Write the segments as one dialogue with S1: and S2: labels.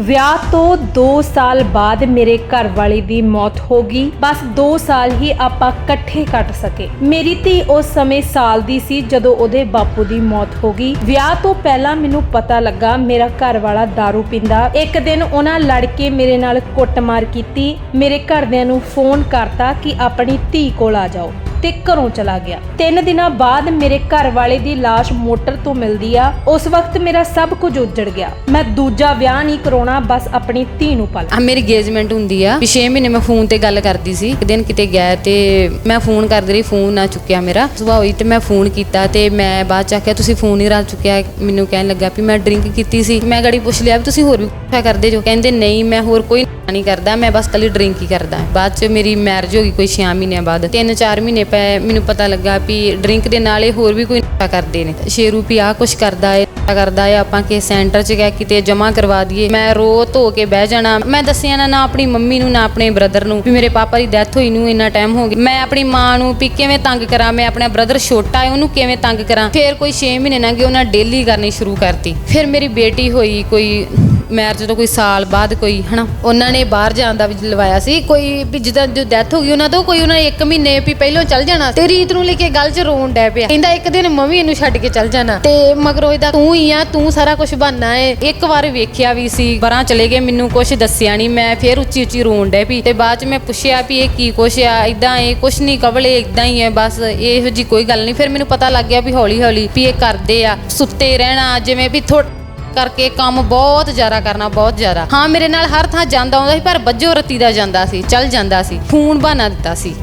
S1: ਵਿਆਹ ਤੋਂ 2 ਸਾਲ ਬਾਅਦ ਮੇਰੇ ਘਰ ਵਾਲੇ ਦੀ ਮੌਤ ਹੋ ਗਈ। ਬਸ 2 ਸਾਲ ਹੀ ਆਪਾਂ ਇਕੱਠੇ ਕੱਟ ਸਕੇ। ਮੇਰੀ ਧੀ ਉਸ ਸਮੇਂ ਸਾਲ ਦੀ ਸੀ ਜਦੋਂ ਉਹਦੇ ਬਾਪੂ ਦੀ ਮੌਤ ਹੋ ਗਈ। ਵਿਆਹ ਤੋਂ ਪਹਿਲਾਂ ਮੈਨੂੰ ਪਤਾ ਲੱਗਾ ਮੇਰਾ ਘਰ ਵਾਲਾ दारू ਪੀਂਦਾ। ਇੱਕ ਦਿਨ ਉਹਨਾਂ ਲੜ ਕੇ ਮੇਰੇ ਨਾਲ ਕੁੱਟਮਾਰ ਕੀਤੀ। ਮੇਰੇ ਘਰਦਿਆਂ ਨੂੰ ਫੋਨ ਕਰਤਾ ਕਿ ਆਪਣੀ ਧੀ ਕੋਲ ਆ ਜਾਓ। ਤੇ ਘਰੋਂ ਚਲਾ ਗਿਆ। ਤਿੰਨ ਦਿਨਾਂ ਬਾਅਦ ਮੇਰੇ ਘਰ ਵਾਲੇ ਦੀ লাশ ਮੋਟਰ ਤੋਂ ਮਿਲਦੀ ਆ। ਉਸ ਵਕਤ ਮੇਰਾ ਸਭ ਕੁਝ ਉਜੜ ਗਿਆ। ਮੈਂ ਦੂਜਾ ਵਿਆਹ ਨਹੀਂ ਕਰਾਉਣਾ, ਬਸ ਆਪਣੀ ਧੀ ਨੂੰ ਪਾਲ
S2: ਆ, ਮੇਰੀ ਗੇਜਮੈਂਟ ਹੁੰਦੀ ਆ। 6 ਮਹੀਨੇ ਮੈਂ ਫੋਨ ਤੇ ਗੱਲ ਕਰਦੀ ਸੀ। ਇੱਕ ਦਿਨ ਕਿਤੇ ਗਿਆ ਤੇ ਮੈਂ ਫੋਨ ਕਰਦੀ ਰਹੀ, ਫੋਨ ਨਾ ਚੁੱਕਿਆ ਮੇਰਾ। ਸੁਬਾਹ ਹੋਈ ਤੇ ਮੈਂ ਫੋਨ ਕੀਤਾ ਤੇ ਮੈਂ ਬਾਅਦ ਚ ਆਖਿਆ, ਤੁਸੀਂ ਫੋਨ ਹੀ ਰਾ ਚੁੱਕਿਆ। ਮੈਨੂੰ ਕਹਿਣ ਲੱਗਾ ਵੀ ਮੈਂ ਡਰਿੰਕ ਕੀਤੀ ਸੀ। ਮੈਂ ਗੜੀ ਪੁੱਛ ਲਿਆ ਵੀ ਤੁਸੀਂ ਹੋਰ ਵੀ ਕੁਛ ਕਰਦੇ ਜੋ? ਕਹਿੰਦੇ, ਨਹੀਂ, ਮੈਂ ਹੋਰ ਕੋਈ ਨਹੀਂ ਕਰਦਾ। ਮੈਂ ਬਸ ਕੱਲੀ ਡਰਿੰਕ ਹੀ ਕਰਦਾ। ਬਾਅਦ ਚ ਮੇਰੀ ਮੈਰਿਜ ਹੋ ਗਈ ਕੋਈ 6 ਮਹੀਨਿਆਂ ਬਾਅਦ। 3-4 ਮਹੀਨੇ ਪਏ ਮੈਨੂੰ ਪਤਾ ਲੱਗਾ ਵੀ ਡਰਿੰਕ ਦੇ ਨਾਲ ਇਹ ਹੋਰ ਵੀ ਕੋਈ ਨਸ਼ਾ ਕਰਦੇ ਨੇ। ਸ਼ੇਰੂ ਵੀ ਆਹ ਕੁਛ ਕਰਦਾ ਏ, ਨਸ਼ਾ ਕਰਦਾ ਏ, ਆਪਾਂ ਕਿ ਸੈਂਟਰ 'ਚ ਗਿਆ ਕਿਤੇ ਜਮ੍ਹਾਂ ਕਰਵਾ ਦਈਏ। ਮੈਂ ਰੋ ਧੋ ਕੇ ਬਹਿ ਜਾਣਾ। ਮੈਂ ਦੱਸਿਆ ਨਾ ਨਾ ਆਪਣੀ ਮੰਮੀ ਨੂੰ, ਨਾ ਆਪਣੇ ਬ੍ਰਦਰ ਨੂੰ ਵੀ ਮੇਰੇ ਪਾਪਾ ਦੀ ਡੈਥ ਹੋਈ ਨੂੰ ਇੰਨਾ ਟਾਈਮ ਹੋ ਗਿਆ। ਮੈਂ ਆਪਣੀ ਮਾਂ ਨੂੰ ਵੀ ਕਿਵੇਂ ਤੰਗ ਕਰਾਂ? ਮੈਂ ਆਪਣਾ ਬ੍ਰਦਰ ਛੋਟਾ ਹੈ ਉਹਨੂੰ ਕਿਵੇਂ ਤੰਗ ਕਰਾਂ? ਫਿਰ ਕੋਈ 6 ਮਹੀਨੇ ਲੰਘ ਗਏ ਉਹਨਾਂ ਡੇਲੀ ਕਰਨੀ ਸ਼ੁਰੂ ਕਰਤੀ। ਫਿਰ ਮੇਰੀ ਬੇਟੀ ਹੋਈ ਕੋਈ ਮੈਰਿਜ ਤੋਂ ਕੋਈ ਸਾਲ ਬਾਅਦ ਕੋਈ, ਹਨਾ, ਉਹਨਾਂ ਨੇ ਬਾਹਰ ਜਾਣ ਦਾ ਵੀ ਲਵਾਇਆ ਸੀ, ਕੋਈ ਵੀ ਜਿੱਦਾਂ ਜੋ ਡੈਥ ਹੋ ਗਈ, ਉਹਨਾਂ ਤੋਂ ਕੋਈ ਉਹਨਾਂ ਨੇ 1 ਮਹੀਨੇ ਵੀ ਪਹਿਲਾਂ ਚੱਲ ਜਾਣਾ ਤੇ ਰੀਤ ਨੂੰ ਲੈ ਕੇ ਗੱਲ 'ਚ ਰੋਣ ਡੈ ਪਿਆ। ਕਹਿੰਦਾ ਇੱਕ ਦਿਨ ਮੰਮੀ ਇਹਨੂੰ ਛੱਡ ਕੇ ਚੱਲ ਜਾਣਾ। ਤੇ ਮਗਰੋਂ ਇਹਦਾ ਤੂੰ ਹੀ ਆ, ਤੂੰ ਸਾਰਾ ਕੁਝ ਬਣਨਾ ਏ। ਇੱਕ ਵਾਰ ਵੇਖਿਆ ਵੀ ਸੀ ਬਰਾਂ ਚਲੇ ਗਏ, ਮੈਨੂੰ ਕੁਝ ਦੱਸਿਆ ਨਹੀਂ। ਮੈਂ ਫੇਰ ਉੱਚੀ ਉੱਚੀ ਰੋਣ ਡੈ ਪਈ ਤੇ ਬਾਅਦ 'ਚ ਮੈਂ ਪੁੱਛਿਆ ਵੀ ਇਹ ਕੀ ਕੁਛ ਆ ਇਦਾਂ ਇਹ ਕੁਛ ਨਹੀਂ, ਕਵਲੇ ਇਦਾਂ ਹੀ ਹੈ ਬਸ ਇਹੋ ਜੀ ਕੋਈ ਗੱਲ ਨਹੀਂ। ਫਿਰ ਮੈਨੂੰ ਪਤਾ ਲੱਗ ਗਿਆ ਵੀ ਹੌਲੀ ਹੌਲੀ ਵੀ ਇਹ ਕਰਦੇ ਆ, ਸੁੱਤੇ ਰਹਿਣਾ, ਜਿਵੇਂ ਵੀ ਥੋੜਾ ਕਰਕੇ ਕੰਮ ਬਹੁਤ ਜ਼ਿਆਦਾ ਕਰਨਾ, ਬਹੁਤ ਜ਼ਿਆਦਾ। ਹਾਂ, ਮੇਰੇ ਨਾਲ ਹਰ ਥਾਂ ਜਾਂਦਾ ਆਉਂਦਾ ਸੀ, ਪਰ ਬੱਜੋ ਰੱਤੀ ਦਾ ਜਾਂਦਾ ਸੀ, ਚੱਲ ਜਾਂਦਾ ਸੀ। ਫੋਨ ਬਹਾਨਾ ਦਿੱਤਾ ਸੀ।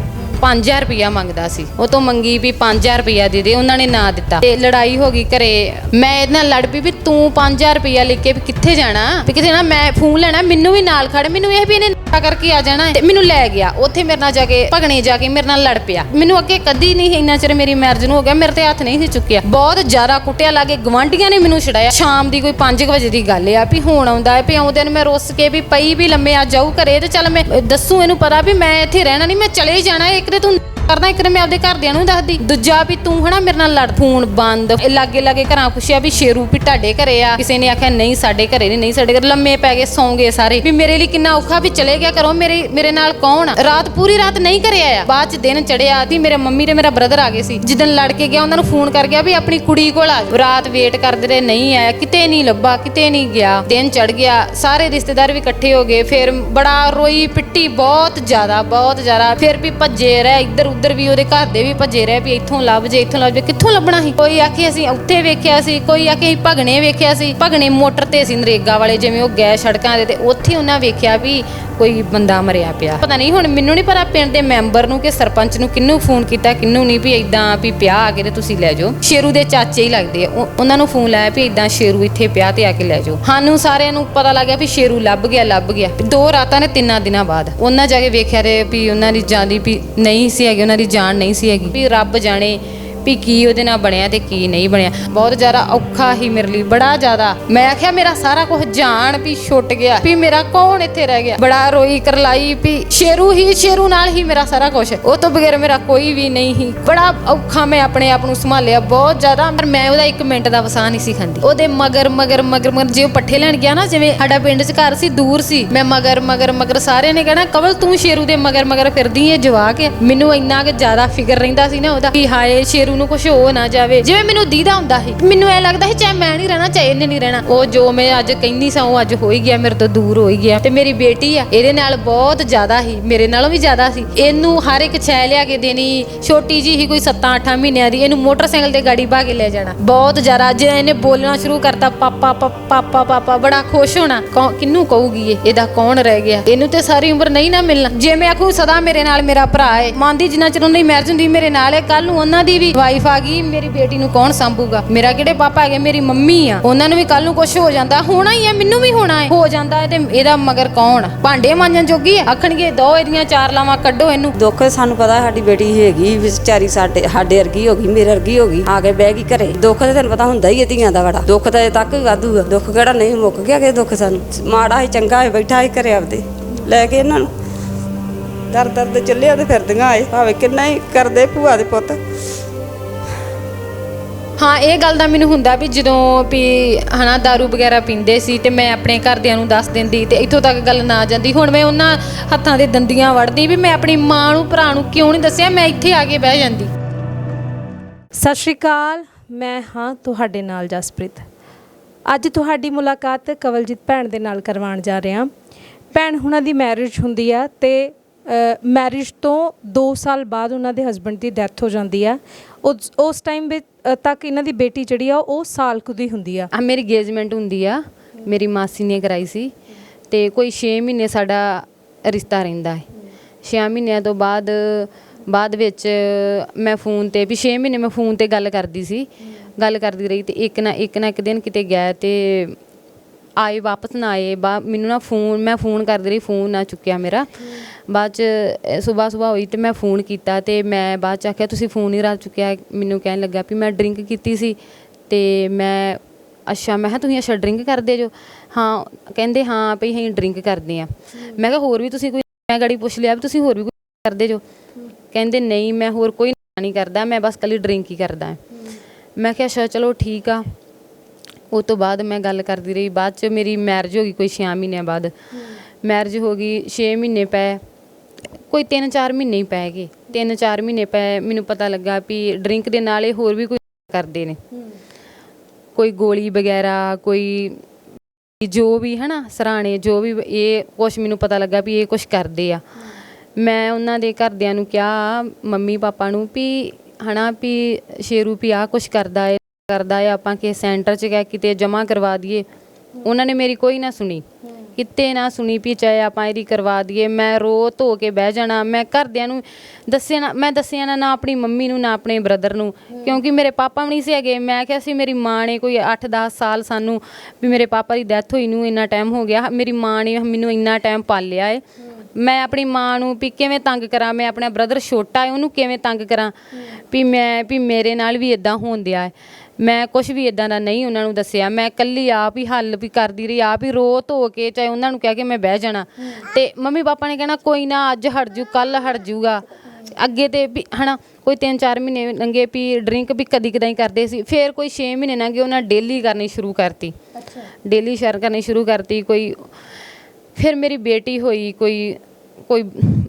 S2: 5000 ਰੁਪਿਆ ਮੰਗਦਾ ਸੀ। ਉਹ ਤੋਂ ਮੰਗੀ ਵੀ 5000 ਰੁਪਇਆ ਦੇ ਦੇ, ਉਹਨਾਂ ਨੇ ਨਾ ਦਿੱਤਾ। ਤੇ ਲੜਾਈ ਹੋ ਗਈ ਘਰੇ। ਮੈਂ ਇਹਦੇ ਨਾਲ ਲੜ ਪਈ ਵੀ ਤੂੰ 5000 ਰੁਪਇਆ ਲੈ ਕੇ ਵੀ ਕਿੱਥੇ ਜਾਣਾ? ਵੀ ਕਿੱਥੇ ਜਾਣਾ ਮੈਂ ਫੋਨ ਲੈਣਾ, ਮੈਨੂੰ ਵੀ ਨਾਲ ਖੜ, ਮੈਨੂੰ ਇਹ ਵੀ ਇਹਨੇ ਨਸ਼ਾ ਕਰਕੇ ਆ ਜਾਣਾ। ਤੇ ਮੈਨੂੰ ਲੈ ਗਿਆ। ਉੱਥੇ ਮੇਰੇ ਨਾਲ ਜਾ ਕੇ, ਭਗਣੇ ਜਾ ਕੇ ਮੇਰੇ ਨਾਲ ਲੜ ਪਿਆ। ਮੈਨੂੰ ਅੱਗੇ ਕਦੀ ਨਹੀਂ ਇੰਨਾ ਚਿਰ ਮੇਰੀ ਮੈਰਿਜ ਨੂੰ ਹੋ ਗਿਆ, ਮੇਰੇ ਤੇ ਹੱਥ ਨਹੀਂ ਸੀ ਚੁੱਕਿਆ। ਬਹੁਤ ਜ਼ਿਆਦਾ ਕੁੱਟਿਆ ਲਾਗੇ ਗਵਾਂਢੀਆਂ ਨੇ ਮੈਨੂੰ ਛਡਾਇਆ। ਸ਼ਾਮ ਦੀ ਕੋਈ 5 ਵਜੇ ਦੀ ਗੱਲ ਆ ਵੀ ਹੁਣ ਆਉਂਦਾ ਹੈ, ਵੀ ਆਉਂਦੇ ਨੂੰ ਮੈਂ ਰੁੱਸ ਕੇ ਵੀ ਪਈ ਵੀ ਲੰਮੇ ਆ, ਜਾਊ ਘਰੇ ਤੇ ਚੱਲ ਮੈਂ, ਦੱਸੂ ਇਹਨੂੰ ਪਤਾ ਵੀ ਮੈਂ ਇੱਥੇ ਰਹਿਣਾ ਨਹੀਂ, ਮੈਂ ਚਲੇ ਜਾਣਾ ਇੱਕ ਤੇ ਤੂੰ ਕਰਦਾ, ਇੱਕ ਤੇ ਮੈਂ ਆਪਦੇ ਘਰਦਿਆਂ ਨੂੰ ਦੱਸਦੀ। ਦੂਜਾ ਵੀ ਤੂੰ ਹਨਾ ਮੇਰੇ ਨਾਲ ਲੜ, ਫੋਨ ਬੰਦ। ਲਾਗੇ ਲਾਗੇ ਘਰਾਂ ਪੁੱਛਿਆ ਵੀ ਸ਼ੇਰੂ ਵੀ ਤੁਹਾਡੇ ਘਰੇ ਆ। ਕਿਸੇ ਨੇ ਆਖਿਆ, ਨਹੀਂ ਸਾਡੇ ਘਰੇ ਨਹੀਂ ਨਹੀਂ ਸਾਡੇ ਘਰੇ। ਲੰਮੇ ਪੈ ਗਏ ਸੌਂ ਗਏ ਸਾਰੇ। ਵੀ ਮੇਰੇ ਲਈ ਕਿੰਨਾ ਔਖਾ ਵੀ ਚਲੇ ਗਿਆ ਕਰੋ। ਮੇਰੇ ਮੇਰੇ ਨਾਲ ਕੌਣ ਆ? ਰਾਤ ਪੂਰੀ ਰਾਤ ਨਹੀਂ ਘਰੇ ਆਇਆ। ਬਾਅਦ ਚ ਦਿਨ ਚੜਿਆ ਦੀ ਮੇਰੇ ਮੰਮੀ ਤੇ ਮੇਰਾ ਬ੍ਰਦਰ ਆ ਗਏ ਸੀ। ਜਿੱਦਣ ਲੜ ਕੇ ਗਿਆ, ਉਹਨਾਂ ਨੂੰ ਫੋਨ ਕਰ ਗਿਆ ਵੀ ਆਪਣੀ ਕੁੜੀ ਕੋਲ ਆ ਜਾਓ। ਰਾਤ ਵੇਟ ਕਰਦੇ ਰਹੇ, ਨਹੀਂ ਆਇਆ। ਕਿਤੇ ਨਹੀਂ ਲੱਭਾ, ਕਿਤੇ ਨਹੀਂ ਗਿਆ। ਦਿਨ ਚੜ ਗਿਆ, ਸਾਰੇ ਰਿਸ਼ਤੇਦਾਰ ਵੀ ਇਕੱਠੇ ਹੋ ਗਏ। ਫਿਰ ਬੜਾ ਰੋਈ ਪਿੱਟੀ ਬਹੁਤ ਜ਼ਿਆਦਾ ਬਹੁਤ ਜ਼ਿਆਦਾ। ਫਿਰ ਵੀ ਭੱਜੇ ਰਹਿ ਇੱਧਰ ਉੱਧਰ ਉਧਰ ਵੀ ਉਹਦੇ ਘਰ ਦੇ ਵੀ ਭੱਜੇ ਰਹੇ ਵੀ ਇੱਥੋਂ ਲੱਭ ਜੇ, ਇੱਥੋਂ ਲੱਭ ਜੇ, ਕਿੱਥੋਂ ਲੱਭਣਾ ਸੀ? ਕੋਈ ਆਖੇ ਅਸੀਂ ਉੱਥੇ ਵੇਖਿਆ ਸੀ, ਕੋਈ ਆਖੇ ਅਸੀਂ ਭਗਣੇ ਵੇਖਿਆ ਸੀ, ਭਗਣੇ ਮੋਟਰ ਤੇ ਸੀ ਨਰੇਗਾ ਵਾਲੇ, ਜਿਵੇਂ ਉਹ ਗਏ ਸੜਕਾਂ ਦੇ ਤੇ ਉੱਥੇ ਉਹਨਾਂ ਵੇਖਿਆ ਵੀ ਕੋਈ ਬੰਦਾ ਮਰਿਆ ਪਿਆ। ਪਤਾ ਨਹੀਂ ਹੁਣ ਮੈਨੂੰ ਨਹੀਂ ਪਤਾ ਪਿੰਡ ਦੇ ਮੈਂਬਰ ਨੂੰ ਕਿ ਸਰਪੰਚ ਨੂੰ ਕਿੰਨੂੰ ਫੋਨ ਕੀਤਾ ਕਿੰਨੂੰ ਨਹੀਂ ਵੀ ਇਦਾਂ ਵੀ ਪਿਆ ਆ ਕੇ ਤੇ ਤੁਸੀਂ ਲੈ ਜਾਓ। ਸ਼ੇਰੂ ਦੇ ਚਾਚੇ ਹੀ ਲੱਗਦੇ ਆ, ਉਹ- ਉਹਨਾਂ ਨੂੰ ਫੋਨ ਲਾਇਆ ਵੀ ਇਦਾਂ ਸ਼ੇਰੂ ਇੱਥੇ ਪਿਆ ਤੇ ਆ ਕੇ ਲੈ ਜਾਓ। ਸਾਨੂੰ ਸਾਰਿਆਂ ਨੂੰ ਪਤਾ ਲੱਗਿਆ ਵੀ ਸ਼ੇਰੂ ਲੱਭ ਗਿਆ ਲੱਭ ਗਿਆ। ਦੋ ਰਾਤਾਂ ਨੇ ਤਿੰਨਾਂ ਦਿਨਾਂ ਬਾਅਦ ਉਹਨਾਂ ਜਾ ਕੇ ਵੇਖਿਆ ਤੇ ਵੀ ਉਹਨਾਂ ਦੀ ਜਾਂਦੀ ਵੀ ਨਹੀਂ ਸੀ ਹੈਗੀ ਉਹਨਾਂ ਦੀ ਜਾਨ ਨਹੀਂ ਸੀ ਹੈਗੀ। ਵੀ ਰੱਬ ਜਾਣੇ ਵੀ ਕੀ ਉਹਦੇ ਨਾਲ ਬਣਿਆ ਤੇ ਕੀ ਨਹੀਂ ਬਣਿਆ। ਬਹੁਤ ਜ਼ਿਆਦਾ ਔਖਾ ਹੀ ਮੇਰੇ ਲਈ, ਬੜਾ ਜ਼ਿਆਦਾ। ਮੈਂ ਆਖਿਆ, ਮੇਰਾ ਸਾਰਾ ਕੁਝ ਜਾਣ ਵੀ ਛੁੱਟ ਗਿਆ, ਵੀ ਮੇਰਾ ਕੌਣ ਇੱਥੇ ਰਹਿ ਗਿਆ? ਬੜਾ ਰੋਈ ਕਰਲਾਈ ਵੀ ਸ਼ੇਰੂ ਹੀ ਸ਼ੇਰੂ ਨਾਲ ਹੀ ਮੇਰਾ ਸਾਰਾ ਕੁਝ। ਉਹ ਤੋਂ ਬਗੈਰ ਮੇਰਾ ਕੋਈ ਵੀ ਨਹੀਂ ਹੀ ਬੜਾ ਔਖਾ ਮੈਂ ਆਪਣੇ ਆਪ ਨੂੰ ਸੰਭਾਲਿਆ ਬਹੁਤ ਜ਼ਿਆਦਾ, ਪਰ ਮੈਂ ਉਹਦਾ 1 ਮਿੰਟ ਦਾ ਵਸਾ ਨਹੀਂ ਸੀ ਖਾਂਦੀ। ਉਹਦੇ ਮਗਰ ਮਗਰ ਮਗਰ ਮਗਰ ਜੇ ਉਹ ਪੱਠੇ ਲੈਣ ਗਿਆ ਨਾ, ਜਿਵੇਂ ਸਾਡਾ ਪਿੰਡ 'ਚ ਘਰ ਸੀ, ਦੂਰ ਸੀ। ਮੈਂ ਮਗਰ ਮਗਰ ਮਗਰ ਸਾਰਿਆਂ ਨੇ ਕਹਿਣਾ, ਕਵਲ, ਤੂੰ ਸ਼ੇਰੂ ਦੇ ਮਗਰ ਮਗਰ ਫਿਰਦੀ ਏ ਜਵਾ ਕੇ ਮੈਨੂੰ ਇੰਨਾ ਕਿ ਜ਼ਿਆਦਾ ਫਿਕਰ ਰਹਿੰਦਾ ਸੀ ਨਾ ਉਹਦਾ ਕਿ ਹਾਏ, ਸ਼ੇਰੂ ਨੂੰ ਕੁਝ ਹੋ ਨਾ ਜਾਵੇ। ਜਿਵੇਂ ਮੈਨੂੰ ਦੀਦਾ ਹੁੰਦਾ ਸੀ। ਮੈਨੂੰ ਐ ਲੱਗਦਾ ਸੀ, ਚਾਹੇ ਮੈਂ ਨਹੀਂ ਰਹਿਣਾ, ਚਾਹੇ ਇਹਨੇ ਨਹੀਂ ਰਹਿਣਾ। ਉਹ ਜੋ ਮੈਂ ਅੱਜ ਕਹਿੰਦੀ ਸਾਂ, ਉਹ ਅੱਜ ਹੋ ਹੀ ਗਿਆ, ਮੇਰੇ ਤੋਂ ਦੂਰ ਹੋ ਹੀ ਗਿਆ। ਤੇ ਮੇਰੀ ਬੇਟੀ ਆ, ਇਹਦੇ ਨਾਲ ਬਹੁਤ ਜ਼ਿਆਦਾ ਸੀ, ਮੇਰੇ ਨਾਲੋਂ ਵੀ ਜ਼ਿਆਦਾ ਸੀ। ਇਹਨੂੰ ਹਰ ਇੱਕ ਛੈ ਲਿਆ ਕੇ ਦੇਣੀ, ਛੋਟੀ ਜੀ ਹੀ ਕੋਈ 7-8 ਮਹੀਨਿਆਂ ਦੀ, ਇਹਨੂੰ ਮੋਟਰਸਾਈਕਲ ਤੇ ਗਾੜੀ ਪਾ ਕੇ ਲੈ ਜਾਣਾ। ਬਹੁਤ ਜ਼ਿਆਦਾ, ਜੇ ਇਹਨੇ ਬੋਲਣਾ ਸ਼ੁਰੂ ਕਰਤਾ, ਪਾਪਾ ਪਾਪਾ ਪਾਪਾ, ਬੜਾ ਖੁਸ਼ ਹੋਣਾ। ਕੌਣ- ਕਹੂਗੀ ਇਹ? ਇਹਦਾ ਕੌਣ ਰਹਿ ਗਿਆ? ਇਹਨੂੰ ਤੇ ਸਾਰੀ ਉਮਰ ਨਹੀਂ ਨਾ ਮਿਲਣਾ। ਜੇ ਮੈਂ ਆਖੂ, ਸਦਾ ਮੇਰੇ ਨਾਲ ਮੇਰਾ ਭਰਾ ਹੈ ਮੰਨਦੀ ਜਿੰਨਾ ਚਿਰ ਉਹਦੀ ਮੈਰਿਜ ਹੁੰਦੀ, ਮੇਰੇ ਨਾਲ ਹੈ ਕੱਲ ਨੂੰ ਉਹਨਾਂ ਦੀ ਵੀ ਵਾਈਫ ਆ ਗਈ, ਮੇਰੀ ਬੇਟੀ ਨੂੰ ਕੌਣ ਸੰਭੂਗਾ? ਮੇਰਾ ਕਿਹੜੇ ਪਾਪਾ ਹੈਗੇ? ਮੇਰੀ ਮੰਮੀ ਆ। ਉਹਨਾਂ ਨੂੰ ਵੀ ਕੱਲ ਨੂੰ ਕੁਝ ਹੋ ਜਾਂਦਾ। ਹੋਣਾ ਹੀ ਹੈ ਮੈਨੂੰ ਵੀ ਹੋਣਾ ਹੈ। ਹੋ ਜਾਂਦਾ ਹੈ ਤੇ ਇਹਦਾ ਮਗਰ ਕੌਣ ਭਾਂਡੇ ਮਾਂਜਣ ਜੋਗੀ ਆਖਣਗੇ, ਦੋ ਇਹਦੀਆਂ ਚਾਰ ਲਾਵਾਂ ਕੱਢੋ ਇਹਨੂੰ।
S3: ਦੁੱਖ ਸਾਨੂੰ ਪਤਾ, ਸਾਡੀ ਬੇਟੀ ਹੈਗੀ, ਵਿਚਾਰੀ ਸਾਡੇ ਸਾਡੇ ਵਰਗੀ ਹੋ ਗਈ, ਮੇਰੇ ਵਰਗੀ ਹੋ ਗਈ, ਆ ਕੇ ਬਹਿ ਗਈ ਘਰੇ। ਦੁੱਖ ਤਾਂ ਤੈਨੂੰ ਪਤਾ ਹੁੰਦਾ ਹੀ ਹੈ ਧੀਆਂ ਦਾ ਬੜਾ। ਦੁੱਖ ਤਾਂ ਅਜੇ ਤੱਕ ਵੀ ਵਾਧੂ ਆ। ਦੁੱਖ ਕਿਹੜਾ ਨਹੀਂ ਮੁੱਕ ਗਿਆ ਕਿ ਦੁੱਖ ਸਾਨੂੰ। ਮਾੜਾ ਹੀ, ਚੰਗਾ ਹੈ, ਬੈਠਾ ਹੀ ਘਰੇ ਆਪਦੇ। ਲੈ ਕੇ ਇਹਨਾਂ ਨੂੰ। ਦਰ ਦਰ ਦੇ ਚੱਲਿਆ ਤੇ ਫਿਰਦੀਆਂ ਆਏ। ਭਾਵੇਂ ਕਿੰਨਾ ਹੀ ਕਰਦੇ ਭੂਆ ਦੇ ਪੁੱਤ।
S2: ਹਾਂ, ਇਹ ਗੱਲ ਦਾ ਮੈਨੂੰ ਹੁੰਦਾ ਵੀ ਜਦੋਂ ਵੀ, ਹਨਾ दारू ਵਗੈਰਾ ਪੀਂਦੇ ਸੀ ਤੇ ਮੈਂ ਆਪਣੇ ਘਰਦਿਆਂ ਨੂੰ ਦੱਸ ਦਿੰਦੀ ਤੇ ਇੱਥੋਂ ਤੱਕ ਗੱਲ ਨਾ ਜਾਂਦੀ। ਹੁਣ ਮੈਂ ਉਹਨਾਂ ਹੱਥਾਂ ਦੇ ਦੰਦੀਆਂ ਵੜਦੀ ਵੀ ਮੈਂ ਆਪਣੀ ਮਾਂ ਨੂੰ, ਭਰਾ ਨੂੰ ਕਿਉਂ ਨਹੀਂ ਦੱਸਿਆ? ਮੈਂ ਇੱਥੇ ਆ ਕੇ ਬਹਿ ਜਾਂਦੀ।
S1: ਸਤਿ ਸ਼੍ਰੀ ਅਕਾਲ। ਮੈਂ ਹਾਂ ਤੁਹਾਡੇ ਨਾਲ ਜਸਪ੍ਰੀਤ। ਅੱਜ ਤੁਹਾਡੀ ਮੁਲਾਕਾਤ ਕਵਲਜੀਤ ਭੈਣ ਦੇ ਨਾਲ ਕਰਵਾਉਣ ਜਾ ਰਹੇ। ਹਾਂ ਭੈਣ ਹੁਣਾਂ ਦੀ ਮੈਰਿਜ ਹੁੰਦੀ ਆ ਤੇ ਮੈਰਿਜ ਤੋਂ 2 ਸਾਲ ਬਾਅਦ ਉਹਨਾਂ ਦੇ ਹਸਬੰਡ ਦੀ ਡੈਥ ਹੋ ਜਾਂਦੀ ਆ। ਉਸ ਉਸ ਟਾਈਮ ਵਿੱਚ ਅ, ਤੱਕ ਇਹਨਾਂ ਦੀ ਬੇਟੀ ਜਿਹੜੀ ਆ ਉਹ ਸਾਲ ਕੁ ਦੀ ਹੁੰਦੀ ਆ।
S2: ਆ ਮੇਰੀ ਗੇਜਮੈਂਟ ਹੁੰਦੀ ਆ। ਮੇਰੀ ਮਾਸੀ ਨੇ ਕਰਾਈ ਸੀ। ਤੇ ਕੋਈ 6 ਮਹੀਨੇ ਸਾਡਾ ਰਿਸ਼ਤਾ ਰਹਿੰਦਾ ਹੈ। 6 ਮਹੀਨਿਆਂ ਤੋਂ ਬਾਅਦ ਬਾਅਦ ਵਿੱਚ ਮੈਂ ਫੋਨ ਤੇ ਵੀ 6 ਮਹੀਨੇ ਮੈਂ ਫੋਨ ਤੇ ਗੱਲ ਕਰਦੀ ਸੀ। ਗੱਲ ਕਰਦੀ ਰਹੀ ਤੇ ਇੱਕ ਨਾ ਇੱਕ ਨਾ ਇੱਕ ਦਿਨ ਕਿਤੇ ਗਿਆ ਤੇ ਆਏ, ਵਾਪਸ ਨਾ ਆਏ, ਬਾ ਮੈਨੂੰ ਨਾ ਫੋਨ, ਮੈਂ ਫੋਨ ਕਰਦੀ ਰਹੀ, ਫੋਨ ਨਾ ਚੁੱਕਿਆ ਮੇਰਾ। ਬਾਅਦ ਚ ਸਵੇਰ ਸਵੇਰ ਹੋਈ ਤੇ ਮੈਂ ਫੋਨ ਕੀਤਾ ਤੇ ਮੈਂ ਬਾਅਦ ਚ ਆਖਿਆ, ਤੁਸੀਂ ਫੋਨ ਹੀ ਰੱਖ ਚੁੱਕਿਆ। ਮੈਨੂੰ ਕਹਿਣ ਲੱਗਾ ਵੀ ਮੈਂ ਡਰਿੰਕ ਕੀਤੀ ਸੀ ਤੇ ਮੈਂ, ਅੱਛਾ, ਮੈਂ ਕਿਹਾ, ਤੁਸੀਂ ਅੱਛਾ ਡਰਿੰਕ ਕਰਦੇ ਜੋ? ਹਾਂ, ਕਹਿੰਦੇ, ਹਾਂ, ਭਈ ਅਸੀਂ ਡਰਿੰਕ ਕਰਦੇ ਆ ਮੈਂ ਕਿਹਾ, ਹੋਰ ਵੀ ਤੁਸੀਂ ਕੋਈ ਮੈਂ ਗਾੜੀ ਪੁੱਛ ਲਿਆ ਵੀ ਤੁਸੀਂ ਹੋਰ ਵੀ ਕੋਈ ਕਰਦੇ ਜੋ? ਕਹਿੰਦੇ, ਨਹੀਂ, ਮੈਂ ਹੋਰ ਕੋਈ ਨਹੀਂ ਕਰਦਾ, ਮੈਂ ਬਸ ਕੱਲੀ ਡਰਿੰਕ ਹੀ ਕਰਦਾ ਮੈਂ ਕਿਹਾ, ਅੱਛਾ, ਚਲੋ ਠੀਕ ਆ। ਉਹ ਤੋਂ ਬਾਅਦ ਮੈਂ ਗੱਲ ਕਰਦੀ ਰਹੀ, ਬਾਅਦ ਚ ਮੇਰੀ ਮੈਰਿਜ ਹੋ ਗਈ ਕੋਈ 6 ਮਹੀਨਿਆਂ ਬਾਅਦ। ਮੈਰਿਜ ਹੋ ਗਈ 6 ਮਹੀਨੇ ਪਏ, ਕੋਈ 3-4 ਮਹੀਨੇ ਹੀ ਪੈ ਗਏ। 3-4 ਮਹੀਨੇ ਪਏ ਮੈਨੂੰ ਪਤਾ ਲੱਗਾ ਵੀ ਡਰਿੰਕ ਦੇ ਨਾਲ ਇਹ ਹੋਰ ਵੀ ਕੋਈ ਕਰਦੇ ਨੇ। ਕੋਈ ਗੋਲੀ ਵਗੈਰਾ, ਕੋਈ ਜੋ ਵੀ ਹਨਾ, ਸਰਾਣੇ, ਜੋ ਵੀ, ਇਹ ਕੁਝ ਮੈਨੂੰ ਪਤਾ ਲੱਗਾ ਵੀ ਇਹ ਕੁਝ ਕਰਦੇ ਆ। ਮੈਂ ਉਹਨਾਂ ਦੇ ਘਰਦਿਆਂ ਨੂੰ ਕਿਹਾ, ਮੰਮੀ ਪਾਪਾ ਨੂੰ ਵੀ ਹਨਾ ਵੀ ਸ਼ੇਰੂ ਵੀ ਆ ਕੁਝ ਕਰਦਾ ਹੈ ਕਰਦਾ ਏ ਆਪਾਂ ਕਿ ਸੈਂਟਰ 'ਚ ਗਏ ਕਿਤੇ ਜਮ੍ਹਾਂ ਕਰਵਾ ਦਈਏ। ਉਹਨਾਂ ਨੇ ਮੇਰੀ ਕੋਈ ਨਾ ਸੁਣੀ। ਕਿਤੇ ਨਾ ਸੁਣੀ ਵੀ ਚਾਹੇ ਆਪਾਂ ਇਹਦੀ ਕਰਵਾ ਦਈਏ। ਮੈਂ ਰੋ ਧੋ ਕੇ ਬਹਿ ਜਾਣਾ, ਮੈਂ ਘਰਦਿਆਂ ਨੂੰ ਦੱਸਿਆ ਨਾ, ਮੈਂ ਦੱਸਿਆ ਨਾ ਨਾ ਆਪਣੀ ਮੰਮੀ ਨੂੰ, ਨਾ ਆਪਣੇ ਬ੍ਰਦਰ ਨੂੰ। ਕਿਉਂਕਿ ਮੇਰੇ ਪਾਪਾ ਵੀ ਨਹੀਂ ਸੀ ਹੈਗੇ। ਮੈਂ ਕਿਹਾ ਸੀ, ਮੇਰੀ ਮਾਂ ਨੇ ਕੋਈ 8-10 ਸਾਲ ਸਾਨੂੰ ਵੀ ਮੇਰੇ ਪਾਪਾ ਦੀ ਡੈਥ ਹੋਈ ਨੂੰ ਇੰਨਾ ਟਾਈਮ ਹੋ ਗਿਆ। ਮੇਰੀ ਮਾਂ ਨੇ ਮੈਨੂੰ ਇੰਨਾ ਟਾਈਮ ਪਾਲਿਆ ਏ। ਮੈਂ ਆਪਣੀ ਮਾਂ ਨੂੰ ਵੀ ਕਿਵੇਂ ਤੰਗ ਕਰਾਂ? ਮੈਂ ਆਪਣਾ ਬ੍ਰਦਰ ਛੋਟਾ ਹੈ ਉਹਨੂੰ ਕਿਵੇਂ ਤੰਗ ਕਰਾਂ? ਵੀ ਮੈਂ, ਵੀ ਮੇਰੇ ਨਾਲ ਵੀ ਇਦਾਂ ਹੋਣ ਦਿਆ ਹੈ ਮੈਂ ਕੁਝ ਵੀ ਇਦਾਂ ਦਾ ਨਹੀਂ ਉਹਨਾਂ ਨੂੰ ਦੱਸਿਆ। ਮੈਂ ਇਕੱਲੀ ਆਪ ਹੀ ਹੱਲ ਵੀ ਕਰਦੀ ਰਹੀ ਆਪ ਹੀ ਰੋ ਧੋ ਕੇ ਚਾਹੇ ਉਹਨਾਂ ਨੂੰ ਕਹਿ ਕੇ ਮੈਂ ਬਹਿ ਜਾਣਾ। ਤੇ ਮੰਮੀ ਪਾਪਾ ਨੇ ਕਹਿਣਾ ਕੋਈ ਨਾ ਅੱਜ ਹਟ ਜੂ ਕੱਲ ਹਟ ਜੂਗਾ। ਅੱਗੇ ਤੇ ਵੀ ਹਨਾ ਕੋਈ 3-4 ਮਹੀਨੇ ਲੰਗੇ ਵੀ ਡਰਿੰਕ ਵੀ ਕਦੀ ਕਦਾਈ ਕਰਦੇ ਸੀ। ਫਿਰ ਕੋਈ 6 ਮਹੀਨੇ ਲੰਗੇ ਉਹਨਾਂ ਡੇਲੀ ਕਰਨੀ ਸ਼ੁਰੂ ਕਰਤੀ। ਅੱਛਾ। ਡੇਲੀ ਸ਼ੇਅਰ ਕਰਨੀ ਸ਼ੁਰੂ ਕਰਤੀ ਕੋਈ ਫਿਰ ਮੇਰੀ ਬੇਟੀ ਹੋਈ ਕੋਈ ਕੋਈ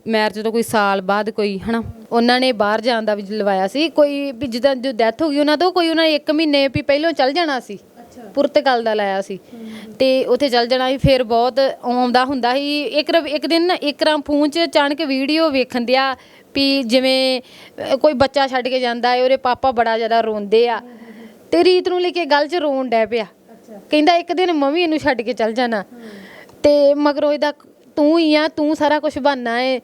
S2: ਮੈਰਿਜ ਤੋਂ ਕੋਈ ਸਾਲ ਬਾਅਦ ਕੋਈ ਹਨਾ ਉਹਨਾਂ ਨੇ ਬਾਹਰ ਜਾਣ ਦਾ ਵੀ ਲਵਾਇਆ ਸੀ। ਕੋਈ ਵੀ ਜਿੱਦਾਂ ਜੋ ਡੈਥ ਹੋ ਗਈ ਉਹਨਾਂ ਤੋਂ ਕੋਈ ਉਹਨਾਂ ਨੇ 1 ਮਹੀਨੇ ਵੀ ਪਹਿਲਾਂ ਚੱਲ ਜਾਣਾ ਸੀ। ਪੁਰਤਗਾਲ ਦਾ ਲਾਇਆ ਸੀ। ਤੇ ਉੱਥੇ ਚੱਲ ਜਾਣਾ ਸੀ ਫਿਰ ਬਹੁਤ ਆਉਂਦਾ ਹੁੰਦਾ ਸੀ। ਇੱਕ ਇੱਕ ਦਿਨ ਨਾ ਇੱਕ ਰਾਂ ਫੋਨ 'ਚ ਅਚਾਨਕ ਵੀਡੀਓ ਵੇਖਣ ਦਿਆ ਵੀ ਜਿਵੇਂ ਅ, ਕੋਈ ਬੱਚਾ ਛੱਡ ਕੇ ਜਾਂਦਾ ਹੈ ਉਹਦੇ ਪਾਪਾ ਬੜਾ ਜ਼ਿਆਦਾ ਰੋਂਦੇ ਆ। ਤੇ ਰੀਤ ਨੂੰ ਲੈ ਕੇ ਗੱਲ 'ਚ ਰੋਣ ਡੈ ਪਿਆ। ਕਹਿੰਦਾ ਇੱਕ ਦਿਨ ਮੰਮੀ ਇਹਨੂੰ ਛੱਡ ਕੇ ਚੱਲ ਜਾਣਾ। ਤੇ ਮਗਰੋਂ ਇਹਦਾ ਤੂੰ ਹੀ ਆ ਤੂੰ ਸਾਰਾ ਕੁਝ ਬਣਨਾ ਏ।